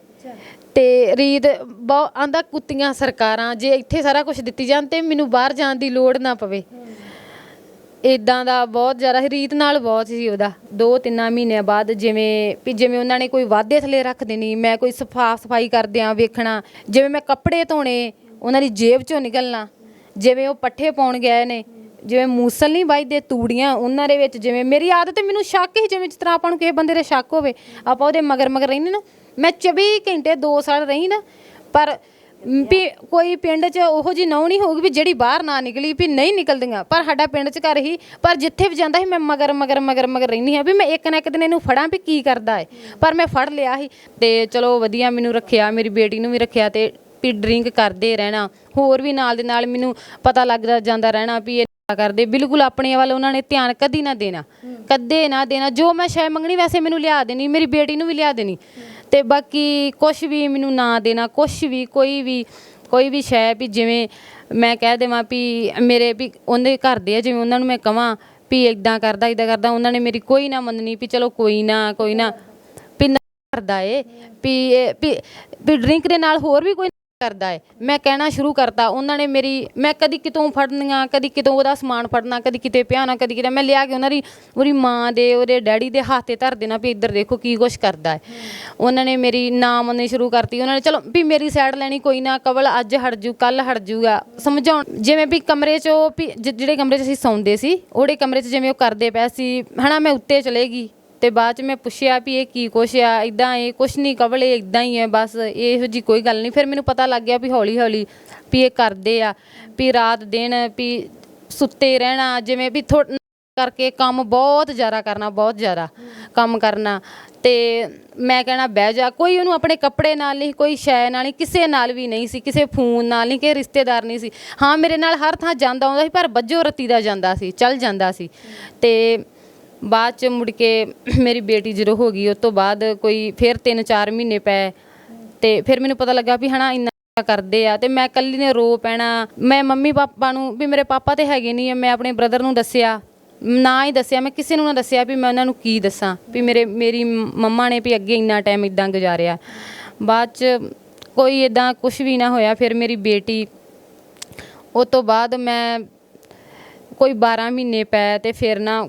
S2: ਤੇ ਰੀਤ ਬਹੁਤ ਆਂਦਾ ਕੁੱਤੀਆਂ ਸਰਕਾਰਾਂ ਜੇ ਇੱਥੇ ਸਾਰਾ ਕੁਝ ਦਿੱਤੀ ਜਾਣ ਤੇ ਮੈਨੂੰ ਬਾਹਰ ਜਾਣ ਦੀ ਲੋੜ ਨਾ ਪਵੇ। ਇਦਾਂ ਦਾ ਬਹੁਤ ਜ਼ਿਆਦਾ ਸੀ, ਰੀਤ ਨਾਲ ਬਹੁਤ ਸੀ ਉਹਦਾ। ਦੋ ਤਿੰਨਾਂ ਮਹੀਨਿਆਂ ਬਾਅਦ ਜਿਵੇਂ ਵੀ ਜਿਵੇਂ ਉਹਨਾਂ ਨੇ ਕੋਈ ਵਾਧੇ ਥਲੇ ਰੱਖ ਦੇਣੀ ਮੈਂ ਕੋਈ ਸਫਾ ਸਫ਼ਾਈ ਕਰਦਿਆਂ ਵੇਖਣਾ ਜਿਵੇਂ ਮੈਂ ਕੱਪੜੇ ਧੋਣੇ ਉਹਨਾਂ ਦੀ ਜੇਬ ਚੋਂ ਨਿਕਲਣਾ ਜਿਵੇਂ ਉਹ ਪੱਠੇ ਪਾਉਣ ਗਏ ਨੇ ਜਿਵੇਂ ਮੂਸਲ ਨਹੀਂ ਬਾਈ ਦੇ ਤੂੜੀਆਂ ਉਹਨਾਂ ਦੇ ਵਿੱਚ ਜਿਵੇਂ ਮੇਰੀ ਆਦਤ ਹੈ, ਮੈਨੂੰ ਸ਼ੱਕ ਹੀ ਜਿਵੇਂ ਜਿਸ ਤਰ੍ਹਾਂ ਆਪਾਂ ਨੂੰ ਕਿਸੇ ਬੰਦੇ ਦੇ ਸ਼ੱਕ ਹੋਵੇ ਆਪਾਂ ਉਹਦੇ ਮਗਰ ਮਗਰ ਰਹਿੰਦੇ ਨਾ। ਮੈਂ 24 ਘੰਟੇ 2 ਸਾਲ ਰਹੀ ਨਾ ਪਰ ਵੀ ਕੋਈ ਪਿੰਡ 'ਚ ਉਹੋ ਜੀ ਨੌ ਨਹੀਂ ਹੋਊਗੀ ਵੀ ਜਿਹੜੀ ਬਾਹਰ ਨਾ ਨਿਕਲੀ ਵੀ ਨਹੀਂ ਨਿਕਲਦੀਆਂ। ਪਰ ਸਾਡਾ ਪਿੰਡ 'ਚ ਘਰ ਹੀ ਪਰ ਜਿੱਥੇ ਵੀ ਜਾਂਦਾ ਸੀ ਮੈਂ ਮਗਰ ਮਗਰ ਮਗਰ ਮਗਰ ਰਹਿੰਦੀ ਹਾਂ ਵੀ ਮੈਂ ਇੱਕ ਨਾ ਇੱਕ ਦਿਨ ਇਹਨੂੰ ਫੜਾਂ ਵੀ ਕੀ ਕਰਦਾ ਹੈ। ਪਰ ਮੈਂ ਫੜ ਲਿਆ ਸੀ ਤੇ ਚਲੋ ਵਧੀਆ ਮੈਨੂੰ ਰੱਖਿਆ ਮੇਰੀ ਬੇਟੀ ਨੂੰ ਵੀ ਰੱਖਿਆ ਤੇ ਵੀ ਡਰਿੰਕ ਕਰਦੇ ਰਹਿਣਾ ਹੋਰ ਵੀ ਨਾਲ ਦੇ ਨਾਲ ਮੈਨੂੰ ਪਤਾ ਲੱਗਦਾ ਜਾਂਦਾ ਰਹਿਣਾ ਵੀ ਇਹ ਕਰਦੇ। ਬਿਲਕੁਲ ਆਪਣੇ ਵੱਲ ਉਹਨਾਂ ਨੇ ਧਿਆਨ ਕਦੀ ਨਾ ਦੇਣਾ। ਕਦੇ ਨਾ ਦੇਣਾ। ਜੋ ਮੈਂ ਸ਼ੈ ਮੰਗਣੀ, ਵੈਸੇ ਮੈਨੂੰ ਲਿਆ ਦੇਣੀ। ਮੇਰੀ ਬੇਟੀ ਨੂੰ ਵੀ ਲਿਆ ਦੇਣੀ। ਤੇ ਬਾਕੀ ਕੁਝ ਵੀ ਮੈਨੂੰ ਨਾ ਦੇਣਾ ਕੁਝ ਵੀ, ਕੋਈ ਵੀ ਕੋਈ ਵੀ ਸ਼ੈ ਵੀ ਜਿਵੇਂ ਮੈਂ ਕਹਿ ਦੇਵਾਂ ਵੀ ਮੇਰੇ ਵੀ ਉਹਦੇ ਘਰ ਦੇ ਆ, ਜਿਵੇਂ ਉਹਨਾਂ ਨੂੰ ਮੈਂ ਕਵਾਂ ਵੀ ਇਦਾਂ ਕਰਦਾ ਇਦਾਂ ਕਰਦਾ। ਉਹਨਾਂ ਨੇ ਮੇਰੀ ਕੋਈ ਨਾ ਮੰਨਣੀ ਵੀ ਚਲੋ ਕੋਈ ਨਾ ਕੋਈ ਨਾ। ਵੀ ਨਾ ਕਰਦਾ ਏ। ਵੀ ਇਹ- ਵੀ ਵੀ ਡਰਿੰਕ ਦੇ ਨਾਲ ਹੋਰ ਵੀ ਕੋਈ ਕਰਦਾ ਹੈ ਮੈਂ ਕਹਿਣਾ ਸ਼ੁਰੂ ਕਰਤਾ। ਉਹਨਾਂ ਨੇ ਮੇਰੀ, ਮੈਂ ਕਦੀ ਕਿਤੋਂ ਫੜਨੀਆਂ, ਕਦੀ ਕਿਤੋਂ ਉਹਦਾ ਸਮਾਨ ਫੜਨਾ, ਕਦੀ ਕਿਤੇ ਪਿਆਣਾ ਕਦੀ ਕਿਤੇ। ਮੈਂ ਲਿਆ ਕੇ ਉਹਨਾਂ ਦੀ, ਉਹਦੀ ਮਾਂ ਦੇ, ਉਹਦੇ ਡੈਡੀ ਦੇ ਹੱਥ ਤੇ ਧਰ ਦੇਣਾ ਵੀ ਇੱਧਰ ਦੇਖੋ ਕੀ ਕੁਛ ਕਰਦਾ ਹੈ ਉਹਨਾਂ ਨੇ ਮੇਰੀ ਨਾ ਮੰਨਣੀ ਸ਼ੁਰੂ ਕਰਤੀ। ਉਹਨਾਂ ਨੇ, ਚਲੋ ਵੀ ਮੇਰੀ ਸਾਈਡ ਲੈਣੀ ਕੋਈ ਨਾ, ਕਵਲ ਅੱਜ ਹਟ ਜੂ ਕੱਲ ਹਟ ਜੂਗਾ। ਸਮਝਾਉਣ, ਜਿਵੇਂ ਵੀ ਕਮਰੇ 'ਚ ਉਹ ਵੀ, ਜ- ਜਿਹੜੇ ਕਮਰੇ 'ਚ ਅਸੀਂ ਸੌਂਦੇ ਸੀ ਉਹਦੇ ਕਮਰੇ 'ਚ ਜਿਵੇਂ ਉਹ ਕਰਦੇ ਪਏ ਸੀ, ਹਨਾ ਮੈਂ ਉੱਤੇ ਚਲੇਗੀ ਤੇ ਬਾਅਦ ਚ ਮੈਂ ਪੁੱਛਿਆ ਵੀ ਇਹ ਕੀ ਕੁਛ ਆ ਇਦਾਂ ਇਹ ਕੁਛ ਨਹੀਂ ਕਵਲ ਇਹ ਇਦਾਂ ਹੀ ਹੈ ਬਸ ਇਹੋ ਜੀ ਕੋਈ ਗੱਲ ਨਹੀਂ ਫਿਰ ਮੈਨੂੰ ਪਤਾ ਲੱਗ ਗਿਆ ਵੀ ਹੌਲੀ ਹੌਲੀ ਵੀ ਇਹ ਕਰਦੇ ਆ, ਵੀ ਰਾਤ ਦਿਨ ਵੀ ਸੁੱਤੇ ਰਹਿਣਾ, ਜਿਵੇਂ ਵੀ ਥੋ, ਕਰਕੇ ਕੰਮ ਬਹੁਤ ਜ਼ਿਆਦਾ ਕਰਨਾ, ਬਹੁਤ ਜ਼ਿਆਦਾ ਕੰਮ ਕਰਨਾ। ਤੇ ਮੈਂ ਕਹਿਣਾ ਬਹਿ ਜਾ, ਕੋਈ ਉਹਨੂੰ ਆਪਣੇ ਕੱਪੜੇ ਨਾਲ ਨਹੀਂ ਕੋਈ ਸ਼ੈ ਨਾਲ ਨਹੀਂ ਕਿਸੇ ਨਾਲ ਵੀ ਨਹੀਂ ਸੀ, ਕਿਸੇ ਫੋਨ ਨਾਲ ਨਹੀਂ ਕਿ ਰਿਸ਼ਤੇਦਾਰ ਨਹੀਂ ਸੀ। ਹਾਂ, ਮੇਰੇ ਨਾਲ ਹਰ ਥਾਂ ਜਾਂਦਾ ਆਉਂਦਾ ਸੀ, ਪਰ ਬੱਜੋ ਰਤੀ ਦਾ ਜਾਂਦਾ ਸੀ, ਚੱਲ ਜਾਂਦਾ ਸੀ। ਤੇ ਬਾਅਦ ਚ ਮੁੜ ਕੇ ਮੇਰੀ ਬੇਟੀ ਜਦੋਂ ਹੋ ਗਈ, ਉਸ ਤੋਂ ਬਾਅਦ ਕੋਈ ਫਿਰ 3-4 ਮਹੀਨੇ ਪਏ ਤੇ ਫਿਰ ਮੈਨੂੰ ਪਤਾ ਲੱਗਾ ਵੀ ਹਨਾ ਇੰਨਾ ਕਰਦੇ ਆ ਤੇ ਮੈਂ ਇਕੱਲੀ ਨੇ ਰੋ ਪੈਣਾ। ਮੈਂ ਮੰਮੀ ਪਾਪਾ ਨੂੰ ਵੀ ਮੇਰੇ ਪਾਪਾ ਤੇ ਹੈਗੇ ਨਹੀਂ ਆ, ਮੈਂ ਆਪਣੇ ਬ੍ਰਦਰ ਨੂੰ ਦੱਸਿਆ, ਨਾ ਹੀ ਦੱਸਿਆ, ਮੈਂ ਕਿਸੇ ਨੂੰ ਨਾ ਦੱਸਿਆ ਵੀ ਮੈਂ ਉਹਨਾਂ ਨੂੰ ਕੀ ਦੱਸਾਂ, ਵੀ ਮੇਰੇ, ਮੇਰੀ ਮੰਮਾ ਨੇ ਵੀ ਅੱਗੇ ਇੰਨਾ ਟਾਈਮ ਇਦਾਂ ਗੁਜ਼ਾਰਿਆ। ਬਾਅਦ ਚ ਕੋਈ ਇਦਾਂ ਕੁਝ ਵੀ ਨਾ ਹੋਇਆ, ਫਿਰ ਮੇਰੀ ਬੇਟੀ, ਉਸ ਤੋਂ ਬਾਅਦ ਮੈਂ ਕੋਈ 12 ਮਹੀਨੇ ਪੈ ਤੇ ਫਿਰ ਨਾ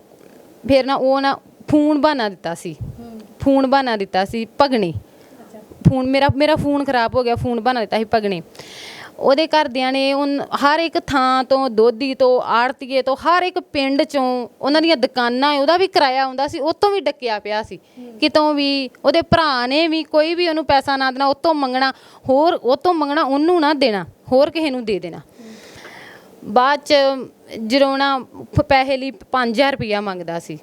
S2: ਫਿਰ ਨਾ ਉਹ ਨਾ ਫੋਨ ਬਣਾ ਦਿੱਤਾ ਸੀ। ਫੋਨ ਬਣਾ ਦਿੱਤਾ ਸੀ ਭਗਣੇ। ਫੋਨ ਮੇਰਾ ਮੇਰਾ ਫੋਨ ਖਰਾਬ ਹੋ ਗਿਆ, ਫੋਨ ਬਣਾ ਦਿੱਤਾ ਸੀ ਭਗਣੇ। ਉਹਦੇ ਘਰਦਿਆਂ ਨੇ ਉਨ, ਹਰ ਇੱਕ ਥਾਂ ਤੋਂ, ਦੋਧੀ ਤੋਂ, ਆੜਤੀਏ ਤੋਂ, ਹਰ ਇੱਕ ਪਿੰਡ ਚੋਂ ਉਹਨਾਂ ਦੀਆਂ ਦੁਕਾਨਾਂ, ਉਹਦਾ ਵੀ ਕਿਰਾਇਆ ਆਉਂਦਾ ਸੀ ਉਹ ਤੋਂ ਵੀ ਡੱਕਿਆ ਪਿਆ ਸੀ। ਕਿਤੋਂ ਵੀ ਉਹਦੇ ਭਰਾ ਨੇ ਵੀ ਕੋਈ ਵੀ ਉਹਨੂੰ ਪੈਸਾ ਨਾ ਦੇਣਾ ਉਹ ਤੋਂ ਮੰਗਣਾ, ਹੋਰ ਉਹ ਤੋਂ ਮੰਗਣਾ, ਉਹਨੂੰ ਨਾ ਦੇਣਾ, ਹੋਰ ਕਿਸੇ ਨੂੰ ਦੇ ਦੇਣਾ। ਬਾਅਦ ਚ ਜਦੋਂ ਪੈਸੇ ਲਈ 5000 ਰੁਪਇਆ ਮੰਗਦਾ ਸੀ।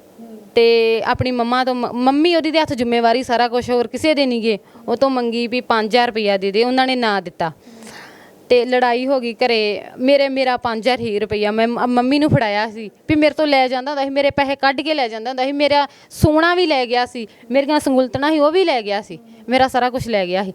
S2: ਤੇ ਆਪਣੀ ਮੰਮਾ ਤੋਂ ਮੰਮੀ ਉਹਦੀ ਦੇ ਹੱਥ ਜ਼ਿੰਮੇਵਾਰੀ ਸਾਰਾ ਕੁਝ ਹੋਰ ਕਿਸੇ ਦੇ ਨਹੀਂ ਗਏ ਉਹ ਤੋਂ ਮੰਗੀ ਵੀ 5000 ਰੁਪਇਆ ਦੇ ਦੇ, ਉਹਨਾਂ ਨੇ ਨਾ ਦਿੱਤਾ। ਤੇ ਲੜਾਈ ਹੋ ਗਈ ਘਰੇ ਮੇਰੇ ਮੇਰਾ 5000 ਹੀ ਰੁਪਇਆ ਮੈਂ ਮ- ਮੰਮੀ ਨੂੰ ਫੜਾਇਆ ਸੀ। ਵੀ ਮੇਰੇ ਤੋਂ ਲੈ ਜਾਂਦਾ ਹੁੰਦਾ ਸੀ ਮੇਰੇ ਪੈਸੇ ਕੱਢ ਕੇ ਲੈ ਜਾਂਦਾ ਹੁੰਦਾ ਸੀ ਮੇਰਾ ਸੋਨਾ ਵੀ ਲੈ ਗਿਆ ਸੀ ਮੇਰੀਆਂ ਸੰਗੁਲਤਣਾ ਸੀ ਉਹ ਵੀ ਲੈ ਗਿਆ ਸੀ ਮੇਰਾ ਸਾਰਾ ਕੁਝ ਲੈ ਗਿਆ ਸੀ।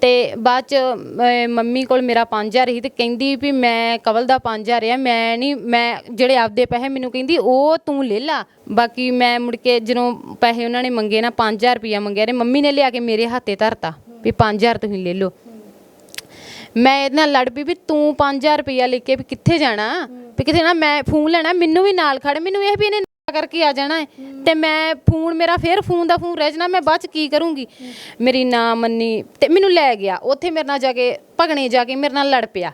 S2: ਤੇ ਬਾਅਦ ਚ ਅਹ, ਮੰਮੀ ਕੋਲ ਮੇਰਾ 5000 ਸੀ ਤੇ ਕਹਿੰਦੀ ਵੀ ਮੈਂ ਕਵਲ ਦਾ 5000 ਆ ਮੈਂ ਨਹੀਂ ਮੈਂ ਜਿਹੜੇ ਆਪਦੇ ਪੈਸੇ ਮੈਨੂੰ ਕਹਿੰਦੀ ਉਹ ਤੂੰ ਲੈ ਲਾ। ਬਾਕੀ ਮੈਂ ਮੁੜ ਕੇ ਜਦੋਂ ਪੈਸੇ ਉਹਨਾਂ ਨੇ ਮੰਗੇ ਨਾ 5000 ਰੁਪਈਆ ਮੰਗਿਆ ਤੇ ਮੰਮੀ ਨੇ ਲਿਆ ਕੇ ਮੇਰੇ ਹੱਥੇ ਧਰਤਾ ਵੀ 5000 ਤੁਸੀਂ ਲੈ ਲਓ। ਮੈਂ ਇਹਦੇ ਨਾਲ ਲੜ ਪਈ ਵੀ ਤੂੰ 5000 ਰੁਪਇਆ ਲੈ ਕੇ ਵੀ ਕਿੱਥੇ ਜਾਣਾ? ਵੀ ਕਿੱਥੇ ਨਾ ਮੈਂ ਫੋਨ ਲੈਣਾ, ਮੈਨੂੰ ਵੀ ਨਾਲ ਖੜ, ਮੈਨੂੰ ਇਹ ਵੀ ਇਹਨੇ ਨਾ ਕਰਕੇ ਆ ਜਾਣਾ ਹੈ। ਤੇ ਮੈਂ ਫੋਨ ਮੇਰਾ ਫੇਰ ਫੋਨ ਦਾ ਫੋਨ ਰਹਿ ਜਾਣਾ, ਮੈਂ ਬਾਅਦ ਚ ਕੀ ਕਰੂੰਗੀ? ਮੇਰੀ ਨਾ ਮੰਨੀ, ਤੇ ਮੈਨੂੰ ਲੈ ਗਿਆ। ਉੱਥੇ ਮੇਰੇ ਨਾਲ ਜਾ ਕੇ, ਭਗਣੇ ਜਾ ਕੇ ਮੇਰੇ ਨਾਲ ਲੜ ਪਿਆ।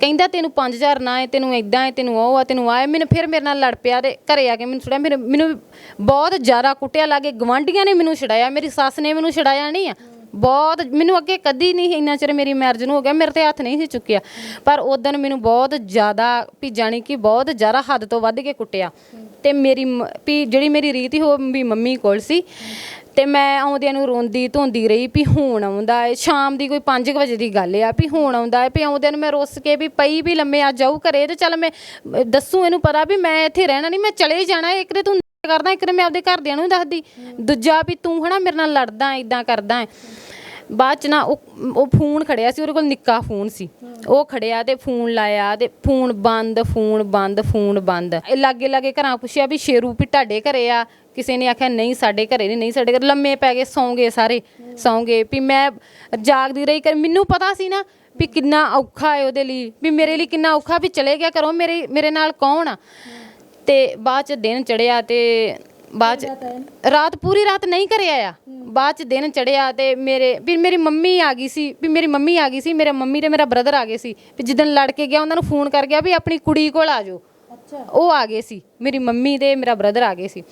S2: ਕਹਿੰਦਾ ਤੈਨੂੰ 5000 ਨਾ ਹੈ, ਤੈਨੂੰ ਇਦਾਂ ਹੈ, ਤੈਨੂੰ ਉਹ ਆ, ਤੈਨੂੰ ਆਏ ਮੈਨੂੰ ਫਿਰ ਮੇਰੇ ਨਾਲ ਲੜ ਪਿਆ ਤੇ ਘਰੇ ਆ ਕੇ ਮੈਨੂੰ ਛੜਿਆ ਮੇਰੇ, ਮੈਨੂੰ ਬਹੁਤ ਜ਼ਿਆਦਾ ਕੁੱਟਿਆ, ਲਾਗੇ ਗਵਾਂਢੀਆਂ ਨੇ ਮੈਨੂੰ ਛੜਾਇਆ ਮੇਰੀ ਸੱਸ ਨੇ ਮੈਨੂੰ ਛੜਾਇਆ ਨਹੀਂ ਆ। ਬਹੁਤ ਮੈਨੂੰ ਅੱਗੇ ਕਦੀ ਨਹੀਂ ਇੰਨਾ ਚਿਰ ਮੇਰੀ ਮੈਰਿਜ ਨੂੰ ਹੋ ਗਿਆ ਮੇਰੇ ਤੇ ਹੱਥ ਨਹੀਂ ਸੀ ਚੁੱਕਿਆ। ਪਰ ਉਦੋਂ ਮੈਨੂੰ ਬਹੁਤ ਜ਼ਿਆਦਾ ਵੀ ਜਾਣੀ ਕਿ ਬਹੁਤ ਜ਼ਿਆਦਾ ਹੱਦ ਤੋਂ ਵੱਧ ਕੇ ਕੁੱਟਿਆ। ਤੇ ਮੇਰੀ ਮ- ਵੀ ਜਿਹੜੀ ਮੇਰੀ ਰੀਤ ਸੀ ਉਹ ਵੀ ਮੰਮੀ ਕੋਲ ਸੀ। ਤੇ ਮੈਂ ਆਉਂਦਿਆਂ ਨੂੰ ਰੋਂਦੀ ਧੋਂਦੀ ਰਹੀ ਵੀ ਹੁਣ ਆਉਂਦਾ ਏ। ਸ਼ਾਮ ਦੀ ਕੋਈ 5 ਵਜੇ ਦੀ ਗੱਲ ਆ ਵੀ ਹੁਣ ਆਉਂਦਾ ਏ। ਵੀ ਆਉਂਦਿਆਂ ਨੂੰ ਮੈਂ ਰੁੱਸ ਕੇ ਵੀ ਪਈ ਵੀ ਲੰਮੇ ਆ ਜਾਊ ਘਰੇ ਤੇ ਚੱਲ ਮੈਂ ਅਹ, ਦੱਸੂ ਇਹਨੂੰ ਪਤਾ ਵੀ ਮੈਂ ਇੱਥੇ ਰਹਿਣਾ ਨਹੀਂ ਮੈਂ ਚਲੇ ਹੀ ਜਾਣਾ ਇੱਕ ਤੇ ਤੂੰ ਕਰਦਾ, ਇੱਕ ਤੇ ਮੈਂ ਆਪਦੇ ਘਰਦਿਆਂ ਨੂੰ ਵੀ ਦੱਸਦੀ। ਦੂਜਾ ਵੀ ਤੂੰ ਹਨਾ ਮੇਰੇ ਨਾਲ ਲੜਦਾ ਇਦਾਂ ਕਰਦਾ ਏ। ਬਾਅਦ ਚ ਨਾ ਉਹ ਉਹ ਫੋਨ ਖੜਿਆ ਸੀ, ਉਹਦੇ ਕੋਲ ਨਿੱਕਾ ਫੋਨ ਸੀ। ਉਹ ਖੜਿਆ ਤੇ ਫੋਨ ਲਾਇਆ ਤੇ ਫੋਨ ਬੰਦ ਫੋਨ ਬੰਦ ਫੋਨ ਬੰਦ। ਇਹ ਲਾਗੇ ਲਾਗੇ ਘਰਾਂ ਪੁੱਛਿਆ ਵੀ, ਸ਼ੇਰੂ ਵੀ ਤੁਹਾਡੇ ਘਰੇ ਆ? ਕਿਸੇ ਨੇ ਆਖਿਆ, ਨਹੀਂ, ਸਾਡੇ ਘਰੇ ਨਹੀਂ ਨਹੀਂ, ਸਾਡੇ ਘਰੇ। ਲੰਮੇ ਪੈ ਗਏ ਸੌਂ ਗਏ ਸਾਰੇ ਸੌਂ ਗਏ ਵੀ ਮੈਂ ਜਾਗਦੀ ਰਹੀ ਕਰ ਮੈਨੂੰ ਪਤਾ ਸੀ ਨਾ ਵੀ ਕਿੰਨਾ ਔਖਾ ਹੈ ਉਹਦੇ ਲਈ। ਵੀ ਮੇਰੇ ਲਈ ਕਿੰਨਾ ਔਖਾ, ਵੀ ਚਲੇ ਗਿਆ ਕਰੋ। ਮੇਰੇ ਮੇਰੇ ਨਾਲ ਕੌਣ ਆ? ਤੇ ਬਾਅਦ ਚ ਦਿਨ ਚੜਿਆ ਤੇ ਬਾਅਦ ਚ ਰਾਤ ਪੂਰੀ ਰਾਤ ਨਹੀਂ ਘਰੇ ਆਇਆ। ਬਾਅਦ ਚ ਦਿਨ ਚੜਿਆ ਤੇ ਮੇਰੇ ਵੀ ਮੇਰੀ ਮੰਮੀ ਆ ਗਈ ਸੀ ਵੀ ਮੇਰੀ ਮੰਮੀ ਆ ਗਈ ਸੀ ਮੇਰੇ ਮੰਮੀ ਤੇ ਮੇਰਾ ਬ੍ਰਦਰ ਆ ਗਏ ਸੀ ਵੀ ਜਿੱਦਣ ਲੜ ਕੇ ਗਿਆ ਉਹਨਾਂ ਨੂੰ ਫੋਨ ਕਰ ਗਿਆ ਵੀ ਆਪਣੀ ਕੁੜੀ ਕੋਲ ਆ ਜਾਓ। ਉਹ ਆ ਗਏ ਸੀ ਮੇਰੀ ਮੰਮੀ ਤੇ ਮੇਰਾ ਬ੍ਰਦਰ ਆ ਗਏ ਸੀ।